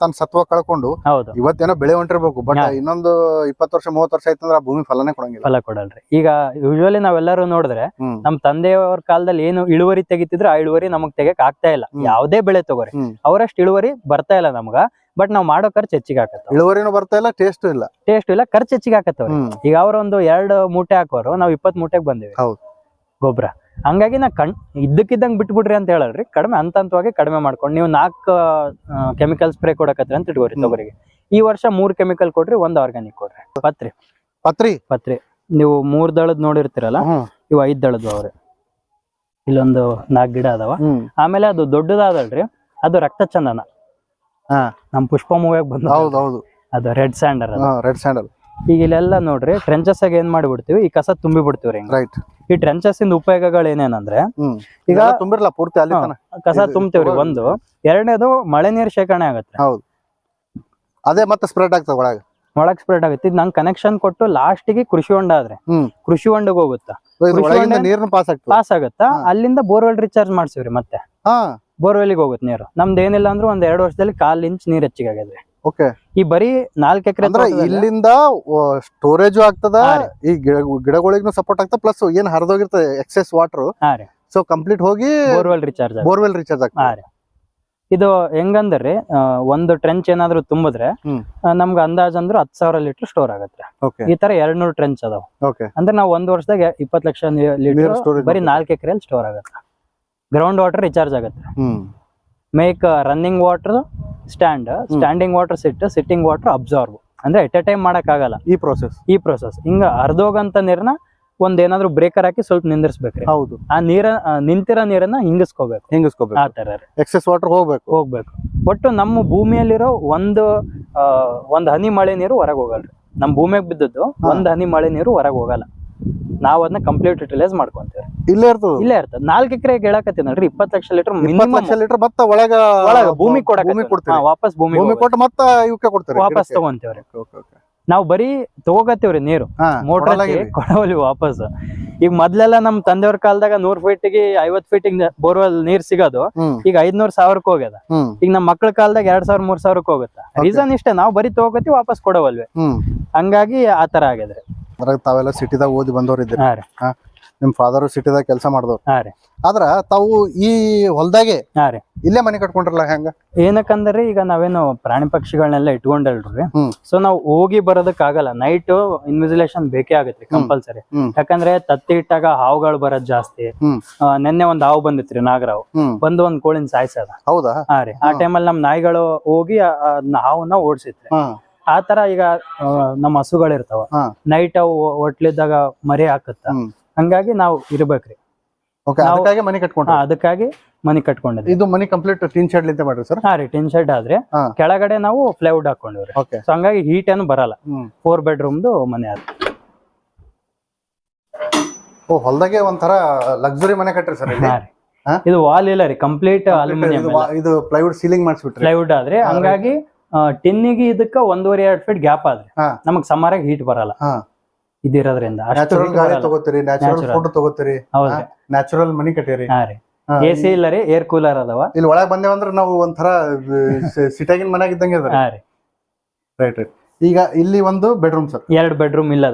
ತನ್ನ ಸತ್ವ ಕಳ್ಕೊಂಡು ಹೌದು. ಇವತ್ತೇನೋ ಬೆಳೆ ಹೊಂಟಿರ್ಬೇಕು. ಬಟ್ ಇನ್ನೊಂದು ಇಪ್ಪತ್ತು ವರ್ಷ ಮೂವತ್ತು ವರ್ಷ ಆಯ್ತಂದ್ರೆ ಆ ಭೂಮಿ ಫಲನೇ ಕೊಡಂಗಿಲ್ಲ. ಫಲ ಕೊಡಲ್ರಿ. ಈಗ ಯೂಶುವಲಿ ನಾವೆಲ್ಲರೂ ನೋಡಿದ್ರೆ ನಮ್ ತಂದೆಯವ್ರ ಕಾಲದಲ್ಲಿ ಏನು ಇಳುವರಿ ತೆಗಿತಿದ್ರೆ ಆ ಇಳುವರಿ ನಮಗ್ ತೆಗಕ್ ಆಗ್ತಾ ಇಲ್ಲ. ಯಾವದೇ ಬೆಳೆ ತಗೋರಿ. ಅವರಷ್ಟು ಇಳುವರಿ ಬರ್ತಾ ಇಲ್ಲ ನಮಗ. ಬಟ್ ನಾವ್ ಮಾಡೋ ಖರ್ಚು ಹೆಚ್ಚಿಗೆ ಹಾಕತ್ತ ಇಳುವರಿನೂ ಬರ್ತಾ ಇಲ್ಲ ಟೇಸ್ಟ್ ಇಲ್ಲ. ಟೇಸ್ಟ್ ಇಲ್ಲ ಖರ್ಚು ಹೆಚ್ಚಿಗೆ ಹಾಕತ್ತವ್ರಿ ಈಗ ಈಗ ಅವ್ರೊಂದು ಎರಡು ಮೂಟೆ ಹಾಕೋರು ನಾವ್ ಇಪ್ಪತ್ ಮೂಟೆಗೆ ಬಂದಿವಿ. ಹೌದು. ಗೊಬ್ಬರ. ಹಂಗಾಗಿ ನಾ ಕಣ್ ಇದ್ದಕ್ಕಿದ್ದಂಗೆ ಬಿಟ್ಬಿಡ್ರಿ ಅಂತ ಹೇಳಲ್ರಿ. ಕಡಿಮೆ ಹಂತ ಹಂತವಾಗಿ ಕಡಿಮೆ ಮಾಡ್ಕೊಂಡು ನೀವು ನಾಲ್ಕು ಕೆಮಿಕಲ್ ಸ್ಪ್ರೇ ಕೊಡಕತ್ರಿ ಅಂತ ಇಟ್ಕೋರಿ. ತೊಗರಿಗೆ. ಈ ವರ್ಷ ಮೂರ್ ಕೆಮಿಕಲ್ ಕೊಡ್ರಿ ಒಂದ್ ಆರ್ಗಾನಿಕ್ ಕೊಡ್ರಿ ಪತ್ರಿ. ಪತ್ರಿ? ಪತ್ರಿ. ನೀವು ಮೂರ್ ದಳದ್ ನೋಡಿರ್ತೀರಲ್ಲ ಇವು ಐದ್ ದಳದ್ ಅವ್ರಿ. ಇಲ್ಲೊಂದು ನಾಲ್ಕು ಗಿಡ ಅದಾವ. ಆಮೇಲೆ ಅದು ದೊಡ್ಡದಾದಲ್ರಿ ಅದು ರಕ್ತ ಚಂದನ. ಹಾ. ನಮ್ ಪುಷ್ಪ ಮೂವಿಯಾಗ ಬಂದ ಹೌದು ಹೌದು. ಅದು ರೆಡ್ ಸ್ಯಾಂಡಲ್ ರೆಡ್ ಸ್ಯಾಂಡಲ್. ಈಗ ಇಲ್ಲೆಲ್ಲ ನೋಡ್ರಿ ಟ್ರೆಂಚಸ್ ಆಗಿ ಏನ್ ಮಾಡಿಬಿಡ್ತೀವಿ ಈ ಕಸ ತುಂಬಿ ಬಿಡ್ತೀವಿ ರೈಟ್ ಈ ಟ್ರೆಂಚಸ್ ಇಂದ ಉಪಯೋಗಗಳು ಏನೇನಂದ್ರೆ ಈಗ ತುಂಬಿರಲ್ಲ ಪೂರ್ತಿ ಅಲ್ಲಿ ಕಸ ತುಂಬ್ತೀವ್ರಿ ಒಂದು. ಎರಡನೇದು ಮಳೆ ನೀರ್ ಶೇಖರಣೆ ಆಗತ್ತೆ. ಹೌದು. ಅದೇ ಮತ್ತೆ ಸ್ಪ್ರೆಡ್ ಆಗ್ತದೆ ಒಳಗೆ. ಒಳಗ್ ಸ್ಪ್ರೆಡ್ ಆಗುತ್ತೆ. ಇದು ನಂಗೆ ಕನೆಕ್ಷನ್ ಕೊಟ್ಟು ಲಾಸ್ಟಿಗೆ ಕೃಷಿ ಹೊಂಡ ಆದ್ರೆ. ಕೃಷಿ ಹೊಂಡಗ್ ಹೋಗುತ್ತೆ? ನೀರ್ನು ಪಾಸ್ ಆಗ್ತದೆ. ಪಾಸ್ ಆಗುತ್ತಾ? ಅಲ್ಲಿಂದ ಬೋರ್ವೆಲ್ ರಿಚಾರ್ಜ್ ಮಾಡ್ಸಿವ್ರಿ ಮತ್ತೆ. ಬೋರ್ವೆಲ್ಗೆ ಹೋಗುತ್ತೆ ನೀರು. ನಮ್ದು ಏನಿಲ್ಲ ಅಂದ್ರೆ ಒಂದ್ ಎರಡು ವರ್ಷದಲ್ಲಿ ಕಾಲ್ ಇಂಚ್ ನೀರ್ ಹೆಚ್ಚಿಗೆ ಆಗ್ಯದ್ರಿ ಓಕೆ. ಈ ಬರೀ ನಾಲ್ಕು ಎಕರೆ ಅಂದ್ರೆ ಇಲ್ಲಿಂದ ಸ್ಟೋರೇಜ್ ಆಗ್ತದ ಈ ಗಿಡ ಗಿಡಗಳಿಗೂ ಸಪೋರ್ಟ್ ಆಗ್ತದೆ ಪ್ಲಸ್ ಏನ್ ಹರಿದೋಗಿರ್ತದೆ ಎಕ್ಸೆಸ್ ವಾಟರ್ ಸೊ ಕಂಪ್ಲೀಟ್ ಹೋಗಿ ಬೋರ್ವೆಲ್ ರಿಚಾರ್ಜ್ ಬೋರ್ವೆಲ್ ರೀಚಾರ್ಜ್ ಆಗ್ತದೆ. ಇದು ಹೆಂಗಂದ್ರೆ ಒಂದು ಟ್ರೆಂಚ್ ಏನಾದ್ರು ತುಂಬಿದ್ರೆ ನಮ್ಗೆ ಅಂದಾಜ್ ಅಂದ್ರೆ ಹತ್ತು ಸಾವಿರ ಲೀಟರ್ ಸ್ಟೋರ್ ಆಗತ್ತೆ ಈ ತರ ಎರಡ್ ನೂರು ಟ್ರೆಂಚ್ ಅದಾವ. ಓಕೆ. ಅಂದ್ರೆ ನಾವು ಒಂದ್ ವರ್ಷದಾಗ ಇಪ್ಪತ್ತು ಲಕ್ಷ ಲೀಟರ್ ಬರೀ. ನಾಲ್ಕು ಎಕರೆಯಲ್ಲಿ ಸ್ಟೋರ್ ಆಗತ್ತೆ. ಗ್ರೌಂಡ್ ವಾಟರ್ ರಿಚಾರ್ಜ್ ಆಗತ್ತೆ. Make running water stand standing water sit sitting water absorb ಅಂದ್ರೆ ಎಟ್ ಎ ಟೈಮ್ ಮಾಡಕ್ ಆಗಲ್ಲ ಈ ಪ್ರೋಸೆಸ್ ಈ ಪ್ರೊಸೆಸ್ ಹಿಂಗ ಹರಿದೋಗಂತ ನೀರ್ನ ಒಂದ್ ಏನಾದ್ರು ಬ್ರೇಕರ್ ಹಾಕಿ ಸ್ವಲ್ಪ ನಿಂದಿರ್ಸ್ಬೇಕ್ರಿ. ಹೌದು. ಆ ನೀರ ನಿಂತಿರೋ ನೀರನ್ನ ಹಿಂಗಿಸ್ಕೋಬೇಕು. ಹಿಂಗಿಸ್ಕೋಬೇಕು. ಆ ತರ. ಎಕ್ಸೆಸ್ ವಾಟರ್ ಹೋಗ್ಬೇಕು. ಹೋಗ್ಬೇಕು. ಒಟ್ಟು ನಮ್ಮ ಭೂಮಿಯಲ್ಲಿರೋ ಒಂದು ಒಂದ್ ಹನಿ ಮಳೆ ನೀರು ಹೊರಗೆ ಹೋಗಲ್ರಿ. ನಮ್ ಭೂಮಿಗೆ ಬಿದ್ದದ್ದು ಒಂದ್ ಹನಿ ಮಳೆ ನೀರು ಹೊರಗೆ ಹೋಗಲ್ಲ. ನಾವ್ ಅದನ್ನ ಕಂಪ್ಲೀಟ್ ಯುಟಿಲೈಸ್ ಮಾಡ್ಕೊಂತೀವಿ. ಇಲ್ಲೇ ಇರ್ತದೆ? ಇಲ್ಲೇ ಇರ್ತದೆ. ನಾಲ್ಕು ಎಕರೆ ಹೇಳಕತ್ತೀನಿ ನೋಡ್ರಿ ಇಪ್ಪತ್ತು ಲಕ್ಷ ಲೀಟರ್ ಇಪ್ಪತ್ತು ಲಕ್ಷ ಲೀಟರ್ ಮತ್ತೆ ಒಳಗ ಒಳಗ ಭೂಮಿ ಕೊಡಕ ಭೂಮಿ ಕೊಡ್ತೀವಿ ವಾಪಸ್ ಭೂಮಿ ಭೂಮಿ ಕೊಟ್ಟು ಮತ್ತೆ ಇವಕ್ಕೆ ಕೊಡ್ತೀವಿ ವಾಪಸ್. ತಗೊಂತೀವ್ರಿ. ನಾವು ಬರೀ ತಗೋಗತ್ತೀವ್ರಿ ನೀರು. ಮೋಟರ್. ಕೊಡವಲ್ಲಿ ವಾಪಸ್. ಈಗ ಮೊದ್ಲೆಲ್ಲ ನಮ್ ತಂದೆಯವ್ರ ಕಾಲದಾಗ ನೂರ್ ಫೀಟ್ಗೆ ಐವತ್ ಫೀಟಿಗೆ ಬೋರ್ವೆಲ್ ನೀರ್ ಸಿಗೋದು. ಈಗ ಐದ್ನೂರ್ ಸಾವಿರಕ್ಕೆ ಹೋಗ್ಯದ. ಈಗ ನಮ್ಮ ಮಕ್ಳ ಕಾಲದಾಗ ಎರಡ್ ಸಾವಿರ ಮೂರ್ ಸಾವಿರಕ್ಕೆ ಹೋಗುತ್ತೆ. ರೀಸನ್ ಇಷ್ಟೇ ನಾವ್ ಬರೀ ತಗೋಗತ್ತಿ ವಾಪಸ್ ಕೊಡವಲ್ವಿ. ಹಂಗಾಗಿ ಆತರ ಆಗಿದ್ರೆ ಅದ್ರಾಗ ತಾವೆಲ್ಲ ಸಿಟಿದಾಗ ಓದಿ ಬಂದವ್ರು ಇದ್ದೀರಿ. ಹಾ ರೀ. ನಿಮ್ ಫಾದರ್ ಸಿಟಿದಾಗ ಕೆಲಸ ಮಾಡಿದವ್ರು. ಹಾ ರೀ. ಆದ್ರ ತಾವು ಈ ಹೊಲ್ದಾಗೆ ಹಾ ರೀ. ಇಲ್ಲೇ ಮನೆ ಕಟ್ಕೊಂಡ್ರಲ್ಲ ಹೆಂಗ? ಏನಕ್ಕಂದ್ರೆ ಈಗ ನಾವೇನು ಪ್ರಾಣಿ ಪಕ್ಷಿಗಳನ್ನೆಲ್ಲ ಇಟ್ಕೊಂಡಲ್ರಿ ಹ್ಮ್. ಸೊ ನಾವು ಹೋಗಿ ಬರೋದಕ್ ಆಗಲ್ಲ ನೈಟ್ ಇನ್ವಿಜಿಲೇಷನ್ ಬೇಕೇ ಆಗತ್ರಿ ಕಂಪಲ್ಸರಿ. ಹ್ಮ್. ಯಾಕಂದ್ರೆ ತತ್ತಿ ಇಟ್ಟಾಗ ಹಾವುಗಳು ಬರೋದ್ ಜಾಸ್ತಿ. ಹ್ಮ್. ಆ, ನೆನ್ನೆ ಒಂದ್ ಹಾವು ಬಂದಿತ್ರಿ ನಾಗರಾವ್. ಹ್ಮ್. ಬಂದು ಒಂದ್ ಕೋಳಿನ ಸಾಯ್ಸದ. ಹೌದಾ? ಹಾ ರೀ. ಆ. ಟೈಮಲ್ಲಿ ನಮ್ ನಾಯಿಗಳು ಹೋಗಿ ಆ- ಆ ಹಾವನ್ನ ಓಡಿಸಿತ್ರಿ. ಆ ತರ ಈಗ ನಮ್ಮ ಹಸುಗಳಿರ್ತಾವ. ಹಾ. ನೈಟ್ ಅವು ಹೊಟ್ಲಿದ್ದಾಗ ಮರಿ ಹಾಕುತ್ತ. ಹ್ಮ್. ಹಂಗಾಗಿ ನಾವು ಇರ್ಬೇಕ್ರಿ. ಓಕೆ ನಾವು- ಅದಕ್ಕಾಗಿ ಮನೆ ಕಟ್ಕೊಂಡ್ರಿ. ಅದಕ್ಕಾಗಿ ಮನಿ ಕಟ್ಕೊಂಡಿದ್ವಿ. ಇದು ಮನಿ ಕಂಪ್ಲೀಟ್ ಟಿನ್ ಶೆಡ್ ಲಿಂತ ಮಾಡ್ರಿ ಸರ್ ಹಾ ರೀ ಟಿನ್ ಶೆಡ್ ಆದ್ರೆ ಹಾ. ಕೆಳಗಡೆ ನಾವು ಪ್ಲೈವುಡ್ ಹಾಕೊಂಡಿವ್ರಿ ಓಕೆ ಸೊ ಹಂಗಾಗಿ ಹೀಟ್ ಏನು ಬರಲ್ಲ. ಹ್ಮ್. ಫೋರ್ ಬೆಡ್ರೂಮ್ದು ಮನೆ ಅದು. ಓ ಹೊಲ್ದಾಗೆ ಒಂಥರ ಲಕ್ಸುರಿ ಮನೆ ಕಟ್ಟ್ರಿ ಸರ್ ಇಲ್ಲಿ? ಹಾ ರೀ. ಹಾ? ಇದು ವಾಲ್ ಇಲ್ಲ ರೀ ಕಂಪ್ಲೀಟ್ ಅಲ್ಯೂಮಿನಿಯಂ ಇದು ವಾ- ಇದು ಪ್ಲೈವುಡ್ ಸೀಲಿಂಗ್ ಮಾಡಿಸ್ಬಿಟ್ರಿ. ಪ್ಲೈವುಡ್ ಆದ್ರೆ ಹಂಗಾಗಿ ಟಿನ್ನಿಗೆ ಇದಕ್ಕ ಒಂದೂವರೆ ಎರಡ್ ಫೀಟ್ ಗ್ಯಾಪ್ ಆದ್ರೆ. ನಮಗ್ ಸಮಾರಾಗಿ ಹೀಟ್ ಬರಲ್ಲ. ಹಾ. ಇದಿರೋದ್ರಿಂದ ನ್ಯಾಚುರಲ್ ಗಾಳಿ ತಗೋತೀರಿ ನ್ಯಾಚುರಲ್. ಫುಡ್ ತಗೋತೀರಿ ಹೌದ್ರಿ. ನ್ಯಾಚುರಲ್ ಮನಿ ಕಟ್ಟಿರಿ. ಹಾ ರೀ. ಹಾ, ಎ ಸಿ ಇಲ್ಲ ರೀ ಏರ್ ಕೂಲರ್ ಅದಾವ. ಇಲ್ಲಿ ಒಳಗ್ ಬಂದೇವಂದ್ರ ನಾವು ಒಂಥರ ಸಿಟಿಯಾಗಿನ ಮನ್ಯಾಗ ಇದ್ದಂಗೆ ಅದ ಹಾ ರೀ. ರೈಟ್ ರೈಟ್ ಈಗ ಇಲ್ಲಿ ಒಂದು ಬೆಡ್ರೂಮ್ ಸರ್ ಎರಡ್ ಬೆಡ್ರೂಮ್ ಇಲ್ಲ.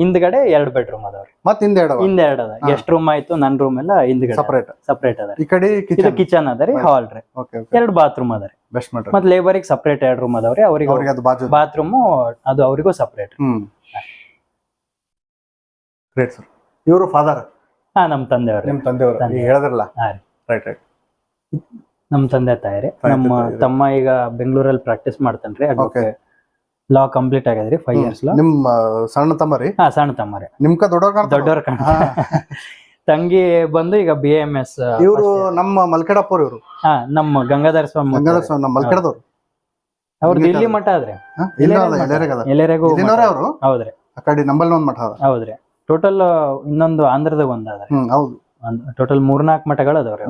ಹಿಂದ್ಗಡೆ ಎರಡ್ ಬೆಡ್ರೂಮ್ ಅದಾವ್ರಿ ಮತ್ ಹಿಂದೆ ಎರಡು ಹಿಂದ್ ಎರಡ್ ಅದ. ಎಷ್ಟ್ ರೂಮ್ ಆಯ್ತು ನನ್ ರೂಮ್ ಎಲ್ಲ ಹಿಂದ್ಗಡೆ. ಸಪರೇಟ್ ಸಪರೇಟ್ ಅದ. ಈ ಕಡೆ ಕಿಚನ್ ಅದರಿ ಅದ ರೀ ಹಾಲ್ ರೀ. ಎರಡ್ ಬಾತ್ರೂಮ್ ಅದ ರೀ. ಬೆಸ್ಟ್ ಮಾಡ್ರಿ ಮತ್ ಲೇಬರಿಗೆ ಸಪರೇಟ್ ಎರಡ್ ರೂಮ್ ಅದಾವ್ರಿ ಅವ್ರಿಗೆ ಬಾತ್ರೂಮ್ ಅದು ಅವರಿಗೂ ಸಪರೇಟ್ ಗ್ರೇಟ್ ಸರ್ ಇವರು ಫಾದರ್ ಹಾ ನಮ್ ತಂದೆಯವ್ರ. ನಿಮ್ ತಂದೆಯವ್ರ. ತಂದೆ. ಅವ್ರಿ ಹೇಳಿದ್ರಲ್ಲ? ರೈಟ್ ರೈಟ್ ನಮ್ ತಂದೆ ತಾಯಿ ರೀ. ನಮ್ಮ ತಮ್ಮ ಈಗ ಬೆಂಗಳೂರಲ್ಲಿ ಪ್ರಾಕ್ಟೀಸ್ ಮಾಡ್ತಾನ್ರಿ Okay. ಲಾ ಕಂಪ್ಲೀಟ್ ಆಗ್ಯದ್ರಿ ಫೈವ್ ಇಯರ್ಸ್ ಲಾ ನಿಮ್ ಸಣ್ಣ ತಮ್ಮ ರೀ? ಹಾ ಸಣ್ಣ ತಮ್ಮರಿ ರೀ. ನಿಮ್ಕ ದೊಡ್ಡವ್ರ ದೊಡ್ಡವ್ರ ಕಣ ತಂಗಿ ಬಂದು ಈಗ ಬಿ ಎಂ ಎಸ್ ಇವರು ನಮ್ಮ ಮಲ್ಕಡಪ್ಪ ಇವರು. ಹಾ ನಮ್ಮ ಗಂಗಾಧರ ಸ್ವಾಮಿ ಗಂಗಾಧರ ಸ್ವಾಮಿ ನಮ್ಮ ಮಲ್ಕಡದವ್ರು. ಅವ್ರದ್ದು ಇಲ್ಲಿ ಮಠ ಆದ್ರೆ. ಎಲ್ಲರಿಗೂ ಅವರು ಹೌದ್ರಿ. ಆ ಕಡೆ ನಂಬಲ್ ಒಂದ್ ಮಠ ಅದ. ಹೌದ್ರಿ. ಟೋಟಲ್ ಇನ್ನೊಂದು ಆಂಧ್ರದಾಗ ಒಂದ್ ಅದ್ರಿ ಹೌದು. ಟೋಟಲ್ ಮೂರ್ನಾಲ್ಕು ಮಠಗಳು ಅದಾವ್ರಿ